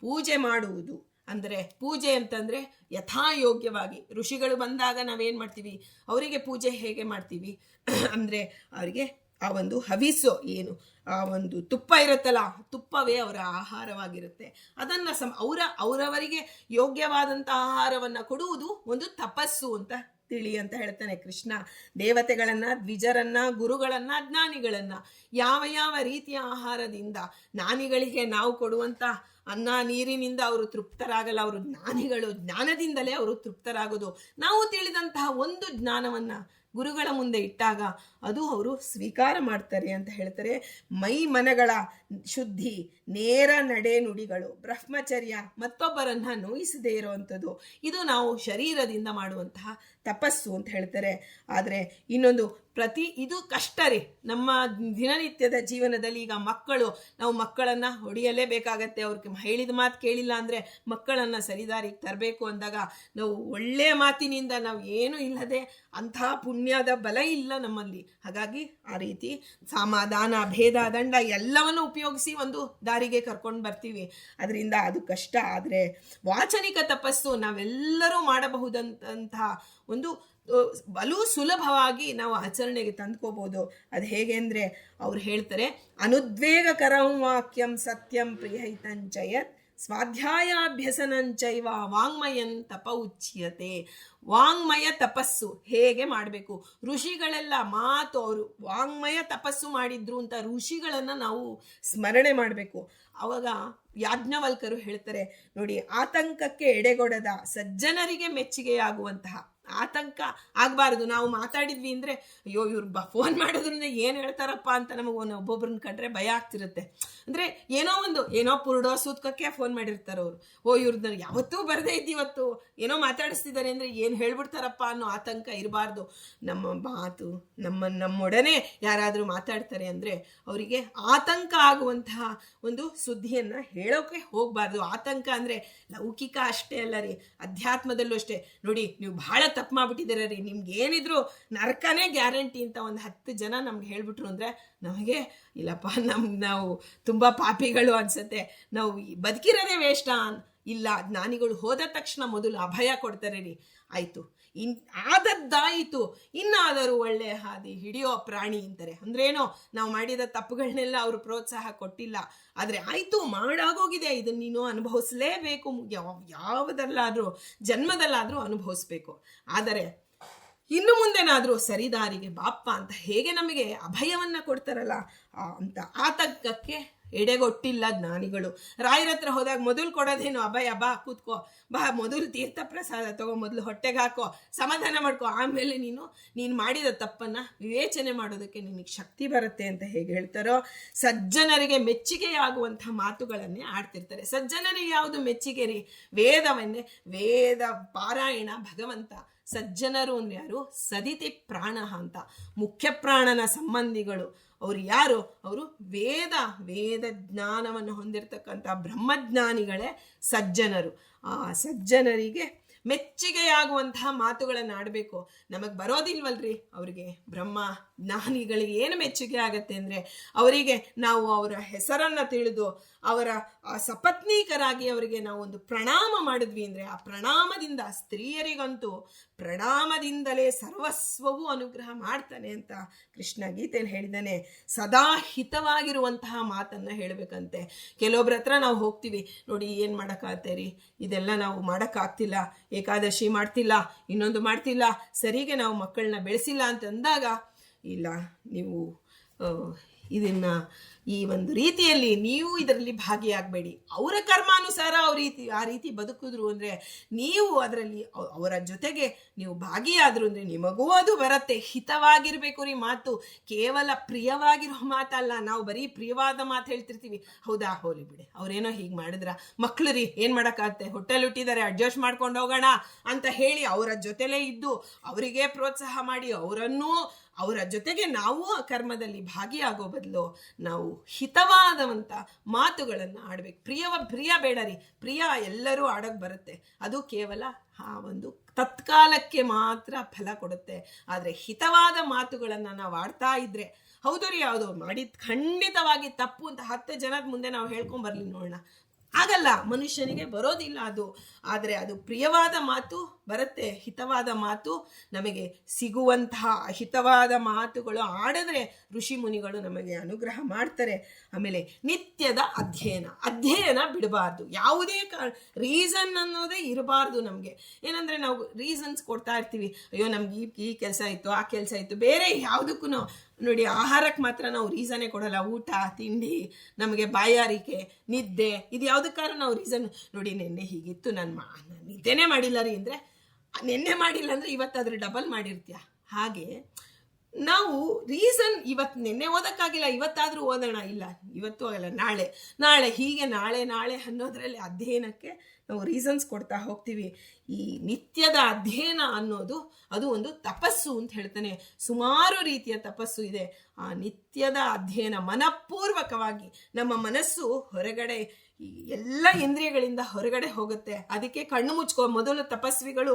ಪೂಜೆ ಮಾಡುವುದು. ಅಂದರೆ ಪೂಜೆ ಅಂತಂದರೆ ಯಥಾಯೋಗ್ಯವಾಗಿ ಋಷಿಗಳು ಬಂದಾಗ ನಾವೇನು ಮಾಡ್ತೀವಿ? ಅವರಿಗೆ ಪೂಜೆ ಹೇಗೆ ಮಾಡ್ತೀವಿ? ಅಂದರೆ ಅವರಿಗೆ ಆ ಒಂದು ಹವಿಸು ಏನು, ಆ ಒಂದು ತುಪ್ಪ ಇರುತ್ತಲ್ಲ, ತುಪ್ಪವೇ ಅವರ ಆಹಾರವಾಗಿರುತ್ತೆ. ಅದನ್ನು ಸಮ, ಅವರ, ಅವರವರಿಗೆ ಯೋಗ್ಯವಾದಂಥ ಆಹಾರವನ್ನು ಕೊಡುವುದು ಒಂದು ತಪಸ್ಸು ಅಂತ ತಿಳಿ ಅಂತ ಹೇಳ್ತಾನೆ ಕೃಷ್ಣ. ದೇವತೆಗಳನ್ನ, ದ್ವಿಜರನ್ನ, ಗುರುಗಳನ್ನ ಜ್ಞಾನಿಗಳನ್ನ ಯಾವ ಯಾವ ರೀತಿಯ ಆಹಾರದಿಂದ ಜ್ಞಾನಿಗಳಿಗೆ ನಾವು ಕೊಡುವಂತ ಅನ್ನ ನೀರಿನಿಂದ ಅವರು ತೃಪ್ತರಾಗಲ್ಲ, ಅವರು ಜ್ಞಾನಿಗಳು ಜ್ಞಾನದಿಂದಲೇ ಅವರು ತೃಪ್ತರಾಗೋದು. ನಾವು ತಿಳಿದಂತಹ ಒಂದು ಜ್ಞಾನವನ್ನ ಗುರುಗಳ ಮುಂದೆ ಇಟ್ಟಾಗ ಅದು ಅವರು ಸ್ವೀಕಾರ ಮಾಡ್ತಾರೆ ಅಂತ ಹೇಳ್ತಾರೆ. ಮೈ ಮನಗಳ ಶುದ್ಧಿ ನೇರ ನಡೆ ನುಡಿಗಳು ಬ್ರಹ್ಮಚರ್ಯ ಮತ್ತೊಬ್ಬರನ್ನ ನೋಯಿಸದೇ ಇರುವಂಥದ್ದು. ಇದು ನಾವು ಶರೀರದಿಂದ ಮಾಡುವಂತಹ ತಪಸ್ಸು ಅಂತ ಹೇಳ್ತಾರೆ. ಆದರೆ ಇನ್ನೊಂದು ಪ್ರತಿ ಇದು ಕಷ್ಟ ರೀ ನಮ್ಮ ದಿನನಿತ್ಯದ ಜೀವನದಲ್ಲಿ ಈಗ ಮಕ್ಕಳು, ನಾವು ಮಕ್ಕಳನ್ನು ಹೊಡೆಯಲೇಬೇಕಾಗತ್ತೆ. ಅವ್ರಿಗೆ ಹೇಳಿದ ಮಾತು ಕೇಳಿಲ್ಲ ಅಂದರೆ ಮಕ್ಕಳನ್ನು ಸರಿದಾರಿಗೆ ತರಬೇಕು ಅಂದಾಗ ನಾವು ಒಳ್ಳೆಯ ಮಾತಿನಿಂದ ನಾವು ಏನು ಇಲ್ಲದೆ ಅಂತಹ ಪುಣ್ಯದ ಬಲ ಇಲ್ಲ ನಮ್ಮಲ್ಲಿ. ಹಾಗಾಗಿ ಆ ರೀತಿ ಸಮಾಧಾನ, ಭೇದ, ದಂಡ ಎಲ್ಲವನ್ನು ಉಪಯೋಗಿಸಿ ಒಂದು ದಾರಿಗೆ ಕರ್ಕೊಂಡು ಬರ್ತೀವಿ. ಅದರಿಂದ ಅದು ಕಷ್ಟ ಆದರೆ ವಾಚನಿಕ ತಪಸ್ಸು ನಾವೆಲ್ಲರೂ ಮಾಡಬಹುದಂತಹ ಒಂದು ಬಲು ಸುಲಭವಾಗಿ ನಾವು ಆಚರಣೆಗೆ ತಂದ್ಕೋಬೋದು. ಅದು ಹೇಗೆ ಅಂದರೆ ಅವ್ರು ಹೇಳ್ತಾರೆ, ಅನುದ್ವೇಗಕರಂ ವಾಕ್ಯಂ ಸತ್ಯಂ ಪ್ರಿಯಹಿತಂಚಯತ್ ಸ್ವಾಧ್ಯಾಯಾಭ್ಯಸನಂಚೈವ ವಾಂಗ್ಮಯನ್ ತಪ ಉಚ್ಯತೆ ವಾಂಗ್ಮಯ ತಪಸ್ಸು ಹೇಗೆ ಮಾಡಬೇಕು? ಋಷಿಗಳೆಲ್ಲ ಮಾತು ಅವರು ವಾಂಗ್ಮಯ ತಪಸ್ಸು ಮಾಡಿದ್ರು ಅಂತ ಋಷಿಗಳನ್ನು ನಾವು ಸ್ಮರಣೆ ಮಾಡಬೇಕು. ಅವಾಗ ಯಾಜ್ಞವಲ್ಕರು ಹೇಳ್ತಾರೆ, ನೋಡಿ ಆತಂಕಕ್ಕೆ ಎಡೆಗೊಡದ ಸಜ್ಜನರಿಗೆ ಮೆಚ್ಚುಗೆಯಾಗುವಂತಹ ಆತಂಕ ಆಗಬಾರದು. ನಾವು ಮಾತಾಡಿದ್ವಿ ಅಂದ್ರೆ, ಅಯ್ಯೋ, ಇವ್ರು ಬ ಫೋನ್ ಮಾಡೋದ್ರಿಂದ ಏನು ಹೇಳ್ತಾರಪ್ಪ ಅಂತ ನಮಗೆ ಒಬ್ಬೊಬ್ರನ್ನ ಕಂಡ್ರೆ ಭಯ ಆಗ್ತಿರುತ್ತೆ. ಅಂದ್ರೆ ಏನೋ ಒಂದು, ಏನೋ ಪುರುಡೋ ಸೂತ್ಕಕ್ಕೆ ಫೋನ್ ಮಾಡಿರ್ತಾರೆ ಅವರು. ಓ ಇವ್ರದ್ದು ಯಾವತ್ತೂ ಬರದೇ ಇದ್ದೀವತ್ತು ಏನೋ ಮಾತಾಡಿಸ್ತಿದ್ದಾರೆ ಅಂದ್ರೆ ಏನು ಹೇಳ್ಬಿಡ್ತಾರಪ್ಪ ಅನ್ನೋ ಆತಂಕ ಇರಬಾರ್ದು. ನಮ್ಮ ಮಾತು, ನಮ್ಮ, ನಮ್ಮೊಡನೆ ಯಾರಾದರೂ ಮಾತಾಡ್ತಾರೆ ಅಂದ್ರೆ ಅವರಿಗೆ ಆತಂಕ ಆಗುವಂತಹ ಒಂದು ಸುದ್ದಿಯನ್ನು ಹೇಳೋಕೆ ಹೋಗಬಾರ್ದು. ಆತಂಕ ಅಂದ್ರೆ ಲೌಕಿಕ ಅಷ್ಟೇ ಅಲ್ಲ ರೀ. ಅಧ್ಯಾತ್ಮದಲ್ಲೂ ಅಷ್ಟೇ. ನೋಡಿ, ನೀವು ಬಹಳ ತಪ್ಪು ಮಾಡ್ಬಿಟ್ಟಿದ್ದೀರ ರೀ? ನಿಮ್ಗೆ ಏನಿದ್ರು ನರಕನೇ ಗ್ಯಾರಂಟಿ ಅಂತ ಒಂದು ಹತ್ತು ಜನ ನಮ್ಗೆ ಹೇಳ್ಬಿಟ್ರು ಅಂದ್ರೆ ನಮಗೆ ಇಲ್ಲಪ್ಪ, ನಮ್ ನಾವು ತುಂಬಾ ಪಾಪಿಗಳು ಅನ್ಸುತ್ತೆ. ನಾವು ಬದುಕಿರೋದೇ ವೇಷ್ಟ. ಇಲ್ಲ, ಜ್ಞಾನಿಗಳು ಹೋದ ತಕ್ಷಣ ಮೊದಲು ಅಭಯ ಕೊಡ್ತಾರೆ ರೀ. ಆಯ್ತು. ಇನ್ ಆದದ್ದಾಯಿತು. ಇನ್ನಾದರೂ ಒಳ್ಳೆ ಹಾದಿ ಹಿಡಿಯೋ ಪ್ರಾಣಿ ಅಂತಾರೆ ಅಂದ್ರೇನೋ, ನಾವು ಮಾಡಿದ ತಪ್ಪುಗಳನ್ನೆಲ್ಲ ಅವರು ಪ್ರೋತ್ಸಾಹ ಕೊಟ್ಟಿಲ್ಲ. ಆದರೆ ಆಯಿತು, ಮಾಡಾಗೋಗಿದೆ. ಇದನ್ನ ನೀನು ಅನುಭವಿಸಲೇಬೇಕು. ಯಾವ, ಯಾವುದಲ್ಲಾದರೂ, ಜನ್ಮದಲ್ಲಾದರೂ ಅನುಭವಿಸ್ಬೇಕು. ಆದರೆ, ಇನ್ನು ಮುಂದೆನಾದರೂ ಸರಿದಾರಿಗೆ ಬಾಪ್ಪ ಅಂತ ಹೇಗೆ ನಮಗೆ ಅಭಯವನ್ನು ಕೊಡ್ತಾರಲ್ಲ ಅಂತ ಆತಂಕಕ್ಕೆ ಎಡೆಗೊಟ್ಟಿಲ್ಲ ಜ್ಞಾನಿಗಳು. ರಾಯರ ಹತ್ರ ಹೋದಾಗ ಮೊದಲು ಕೊಡೋದೇನು ಅಭಯ ಬಾ ಕೂತ್ಕೋ. ಬಾ, ಮೊದಲು ತೀರ್ಥ ಪ್ರಸಾದ ತಗೋ, ಮೊದಲು ಹೊಟ್ಟೆಗೆ ಹಾಕೋ. ಸಮಾಧಾನ ಮಾಡ್ಕೋ. ಆಮೇಲೆ ನೀನು ನೀನು ಮಾಡಿದ ತಪ್ಪನ್ನು ವಿವೇಚನೆ ಮಾಡೋದಕ್ಕೆ ನಿನಗೆ ಶಕ್ತಿ ಬರುತ್ತೆ ಅಂತ ಹೇಗೆ ಹೇಳ್ತಾರೋ, ಸಜ್ಜನರಿಗೆ ಮೆಚ್ಚುಗೆಯಾಗುವಂಥ ಮಾತುಗಳನ್ನೇ ಆಡ್ತಿರ್ತಾರೆ. ಸಜ್ಜನರಿಗೆ ಯಾವುದು ಮೆಚ್ಚುಗೆ ರೀ ವೇದವನ್ನೇ. ವೇದ ಪಾರಾಯಣ ಭಗವಂತ. ಸಜ್ಜನರು ಅಂದ್ರೆ ಯಾರು? ಸದಿತಿ ಪ್ರಾಣ ಅಂತ. ಮುಖ್ಯ ಪ್ರಾಣನ ಸಂಬಂಧಿಗಳು. ಅವರು ಯಾರು? ಅವರು ವೇದ ವೇದ ಜ್ಞಾನವನ್ನು ಹೊಂದಿರತಕ್ಕಂಥ ಬ್ರಹ್ಮಜ್ಞಾನಿಗಳೇ ಸಜ್ಜನರು. ಆ ಸಜ್ಜನರಿಗೆ ಮೆಚ್ಚುಗೆಯಾಗುವಂತಹ ಮಾತುಗಳನ್ನು ಆಡಬೇಕು. ನಮಗೆ ಬರೋದಿಲ್ವಲ್ರಿ? ಅವರಿಗೆ ಬ್ರಹ್ಮ ಜ್ಞಾನಿಗಳಿಗೆ ಏನು ಮೆಚ್ಚುಗೆ ಆಗತ್ತೆ ಅಂದರೆ, ಅವರಿಗೆ ನಾವು ಅವರ ಹೆಸರನ್ನು ತಿಳಿದು, ಅವರ ಸಪತ್ನೀಕರಾಗಿ ಅವರಿಗೆ ನಾವು ಒಂದು ಪ್ರಣಾಮ ಮಾಡಿದ್ವಿ ಅಂದರೆ, ಆ ಪ್ರಣಾಮದಿಂದ ಸ್ತ್ರೀಯರಿಗಂತೂ ಪ್ರಣಾಮದಿಂದಲೇ ಸರ್ವಸ್ವವೂ ಅನುಗ್ರಹ ಮಾಡ್ತಾನೆ ಅಂತ ಕೃಷ್ಣ ಗೀತೆಯಲ್ಲಿ ಹೇಳಿದ್ದಾನೆ. ಸದಾ ಹಿತವಾಗಿರುವಂತಹ ಮಾತನ್ನು ಹೇಳಬೇಕಂತೆ. ಕೆಲವೊಬ್ರ ಹತ್ರ ನಾವು ಹೋಗ್ತೀವಿ. ನೋಡಿ, ಏನು ಮಾಡೋಕ್ಕಾಗತ್ತೆ ರೀ ಇದೆಲ್ಲ ನಾವು ಮಾಡೋಕ್ಕಾಗ್ತಿಲ್ಲ. ಏಕಾದಶಿ ಮಾಡ್ತಿಲ್ಲ, ಇನ್ನೊಂದು ಮಾಡ್ತಿಲ್ಲ. ಸರಿಗೆ ನಾವು ಮಕ್ಕಳನ್ನ ಬೆಳೆಸಿಲ್ಲ ಅಂತ ಅಂದಾಗ ಇಲ್ಲ, ನೀವು ಇದನ್ನ ಈ ಒಂದು ರೀತಿಯಲ್ಲಿ ನೀವು ಇದರಲ್ಲಿ ಭಾಗಿಯಾಗಬೇಡಿ. ಅವರ ಕರ್ಮಾನುಸಾರ ಅವ್ರ ರೀತಿ ಆ ರೀತಿ ಬದುಕಿದ್ರು ಅಂದರೆ ನೀವು ಅದರಲ್ಲಿ ಅವರ ಜೊತೆಗೆ ನೀವು ಭಾಗಿಯಾದ್ರು ಅಂದರೆ ನಿಮಗೂ ಅದು ಬರುತ್ತೆ. ಹಿತವಾಗಿರಬೇಕು ರೀ ಮಾತು. ಕೇವಲ ಪ್ರಿಯವಾಗಿರೋ ಮಾತಲ್ಲ. ನಾವು ಬರೀ ಪ್ರಿಯವಾದ ಮಾತು ಹೇಳ್ತಿರ್ತೀವಿ. ಹೌದಾ? ಹೋಲಿ ಬಿಡಿ. ಅವ್ರೇನೋ ಹೀಗೆ ಮಾಡಿದ್ರ. ಮಕ್ಳು ರೀ, ಏನು ಮಾಡೋಕ್ಕಾಗತ್ತೆ? ಹೊಟ್ಟೆಲ್ ಹುಟ್ಟಿದ್ದಾರೆ ಅಡ್ಜಸ್ಟ್ ಮಾಡ್ಕೊಂಡು ಹೋಗೋಣ ಅಂತ ಹೇಳಿ ಅವರ ಜೊತೆಲೇ ಇದ್ದು ಅವರಿಗೆ ಪ್ರೋತ್ಸಾಹ ಮಾಡಿ ಅವರನ್ನೂ ಅವರ ಜೊತೆಗೆ ನಾವು ಆ ಕರ್ಮದಲ್ಲಿ ಭಾಗಿಯಾಗೋ ಬದಲು ನಾವು ಹಿತವಾದವಂತ ಮಾತುಗಳನ್ನು ಆಡ್ಬೇಕು. ಪ್ರಿಯವ, ಪ್ರಿಯ ಬೇಡ ರೀ. ಪ್ರಿಯ ಎಲ್ಲರೂ ಆಡೋಕೆ ಬರುತ್ತೆ. ಅದು ಕೇವಲ ಆ ಒಂದು ತತ್ಕಾಲಕ್ಕೆ ಮಾತ್ರ ಫಲ ಕೊಡುತ್ತೆ. ಆದರೆ ಹಿತವಾದ ಮಾತುಗಳನ್ನು ನಾವು ಆಡ್ತಾ ಇದ್ರೆ, ಹೌದು ರೀ, ಯಾವುದು ಮಾಡಿದ್ ಖಂಡಿತವಾಗಿ ತಪ್ಪು ಅಂತ ಹತ್ತು ಜನದ ಮುಂದೆ ನಾವು ಹೇಳ್ಕೊಂಡ್ ಬರ್ಲಿ ನೋಡೋಣ. ಆಗಲ್ಲ. ಮನುಷ್ಯನಿಗೆ ಬರೋದಿಲ್ಲ ಅದು. ಆದರೆ ಅದು ಪ್ರಿಯವಾದ ಮಾತು ಬರುತ್ತೆ, ಹಿತವಾದ ಮಾತು. ನಮಗೆ ಸಿಗುವಂತಹ ಹಿತವಾದ ಮಾತುಗಳು ಆಡಿದ್ರೆ ಋಷಿ ಮುನಿಗಳು ನಮಗೆ ಅನುಗ್ರಹ ಮಾಡ್ತಾರೆ. ಆಮೇಲೆ ನಿತ್ಯದ ಅಧ್ಯಯನ. ಅಧ್ಯಯನ ಬಿಡಬಾರ್ದು. ಯಾವುದೇ ಕ ರೀಸನ್ ಅನ್ನೋದೇ ಇರಬಾರ್ದು ನಮಗೆ. ಏನಂದರೆ ನಾವು ರೀಸನ್ಸ್ ಕೊಡ್ತಾ ಇರ್ತೀವಿ. ಅಯ್ಯೋ, ನಮ್ಗೆ ಈ ಈ ಕೆಲಸ ಇತ್ತು, ಆ ಕೆಲಸ ಇತ್ತು. ಬೇರೆ ಯಾವುದಕ್ಕೂ ನೋಡಿ ಆಹಾರಕ್ಕೆ ಮಾತ್ರ ನಾವು ರೀಸನ್ನೇ ಕೊಡಲ್ಲ. ಊಟ, ತಿಂಡಿ, ನಮಗೆ ಬಾಯಾರಿಕೆ, ನಿದ್ದೆ, ಇದು ಯಾವುದಕ್ಕಾದ್ರೂ ನಾವು ರೀಸನ್ ನೋಡಿ, ನಿನ್ನೆ ಹೀಗಿತ್ತು. ನಾನು ಮಾ ನಿದ್ದೆನೇ ಮಾಡಿಲ್ಲ ರೀ ಅಂದರೆ, ನಿನ್ನೆ ಮಾಡಿಲ್ಲ ಅಂದರೆ ಇವತ್ತಾದರೂ ಡಬಲ್ ಮಾಡಿರ್ತೀಯ? ಹಾಗೆ ನಾವು ರೀಸನ್ ಇವತ್ತು ನಿನ್ನೆ ಓದಕ್ಕಾಗಿಲ್ಲ, ಇವತ್ತಾದರೂ ಓದೋಣ. ಇಲ್ಲ, ಇವತ್ತು ಆಗಲ್ಲ, ನಾಳೆ. ನಾಳೆ, ಹೀಗೆ ನಾಳೆ ನಾಳೆ ಅನ್ನೋದ್ರಲ್ಲಿ ಅಧ್ಯಯನಕ್ಕೆ ನಾವು ರೀಸನ್ಸ್ ಕೊಡ್ತಾ ಹೋಗ್ತೀವಿ. ಈ ನಿತ್ಯದ ಅಧ್ಯಯನ ಅನ್ನೋದು, ಅದು ಒಂದು ತಪಸ್ಸು ಅಂತ ಹೇಳ್ತಾನೆ. ಸುಮಾರು ರೀತಿಯ ತಪಸ್ಸು ಇದೆ. ಆ ನಿತ್ಯದ ಅಧ್ಯಯನ ಮನಪೂರ್ವಕವಾಗಿ ನಮ್ಮ ಮನಸ್ಸು ಹೊರಗಡೆ ಎಲ್ಲ ಇಂದ್ರಿಯಗಳಿಂದ ಹೊರಗಡೆ ಹೋಗುತ್ತೆ. ಅದಕ್ಕೆ ಕಣ್ಣು ಮುಚ್ಕೋ, ಮೊದಲು ತಪಸ್ವಿಗಳು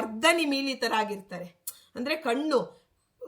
ಅರ್ಧ ನಿಮೀಲಿತರಾಗಿರ್ತಾರೆ. ಅಂದರೆ ಕಣ್ಣು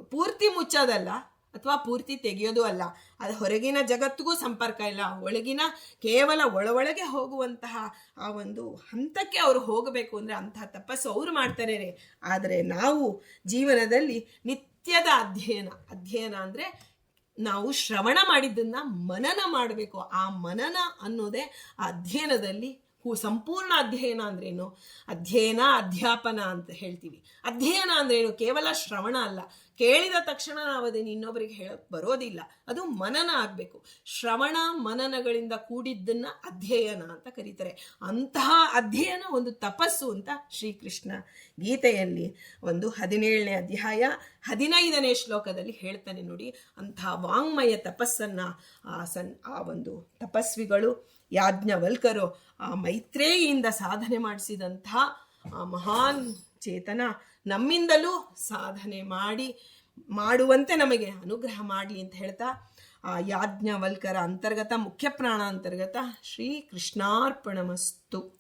ಪೂರ್ತಿ ಮುಚ್ಚೋದಲ್ಲ ಅಥವಾ ಪೂರ್ತಿ ತೆಗೆಯೋದು ಅಲ್ಲ. ಅದು ಹೊರಗಿನ ಜಗತ್ತಿಗೂ ಸಂಪರ್ಕ ಇಲ್ಲ. ಒಳಗಿನ ಕೇವಲ ಒಳ ಒಳಗೆ ಹೋಗುವಂತಹ ಆ ಒಂದು ಹಂತಕ್ಕೆ ಅವರು ಹೋಗಬೇಕು ಅಂದರೆ ಅಂತಹ ತಪಸ್ಸು ಅವರು ಮಾಡ್ತಾರೆ ರೀ. ಆದರೆ ನಾವು ಜೀವನದಲ್ಲಿ ನಿತ್ಯದ ಅಧ್ಯಯನ ಅಧ್ಯಯನ ಅಂದರೆ ನಾವು ಶ್ರವಣ ಮಾಡಿದ್ದನ್ನು ಮನನ ಮಾಡಬೇಕು. ಆ ಮನನ ಅನ್ನೋದೇ ಅಧ್ಯಯನದಲ್ಲಿ ಹೂ ಸಂಪೂರ್ಣ ಅಧ್ಯಯನ ಅಂದ್ರೇನು ಅಧ್ಯಯನ, ಅಧ್ಯಾಪನ ಅಂತ ಹೇಳ್ತೀವಿ. ಅಧ್ಯಯನ ಅಂದ್ರೇನು ಕೇವಲ ಶ್ರವಣ ಅಲ್ಲ. ಕೇಳಿದ ತಕ್ಷಣ ನಾವು ಅದನ್ನು ಇನ್ನೊಬ್ಬರಿಗೆ ಹೇಳಕ್ ಬರೋದಿಲ್ಲ. ಅದು ಮನನ ಆಗಬೇಕು. ಶ್ರವಣ ಮನನಗಳಿಂದ ಕೂಡಿದ್ದನ್ನ ಅಧ್ಯಯನ ಅಂತ ಕರೀತಾರೆ. ಅಂತಹ ಅಧ್ಯಯನ ಒಂದು ತಪಸ್ಸು ಅಂತ ಶ್ರೀಕೃಷ್ಣ ಗೀತೆಯಲ್ಲಿ ಒಂದು ಹದಿನೇಳನೇ ಅಧ್ಯಾಯ ಹದಿನೈದನೇ ಶ್ಲೋಕದಲ್ಲಿ ಹೇಳ್ತಾನೆ ನೋಡಿ. ಅಂತಹ ವಾಂಗ್ಮಯ ತಪಸ್ಸನ್ನ ಆ ಸನ್ ಆ ಒಂದು ತಪಸ್ವಿಗಳು ಯಾಜ್ಞವಲ್ಕರು ಆ ಮೈತ್ರೇಯಿಯಿಂದ ಸಾಧನೆ ಮಾಡಿಸಿದಂಥ ಆ ಮಹಾನ್ ಚೇತನ ನಮ್ಮಿಂದಲೂ ಸಾಧನೆ ಮಾಡಿ, ಮಾಡುವಂತೆ ನಮಗೆ ಅನುಗ್ರಹ ಮಾಡಲಿ ಅಂತ ಹೇಳ್ತಾ, ಆ ಯಾಜ್ಞವಲ್ಕರ ಅಂತರ್ಗತ ಮುಖ್ಯ ಪ್ರಾಣ ಅಂತರ್ಗತ ಶ್ರೀ ಕೃಷ್ಣಾರ್ಪಣಮಸ್ತು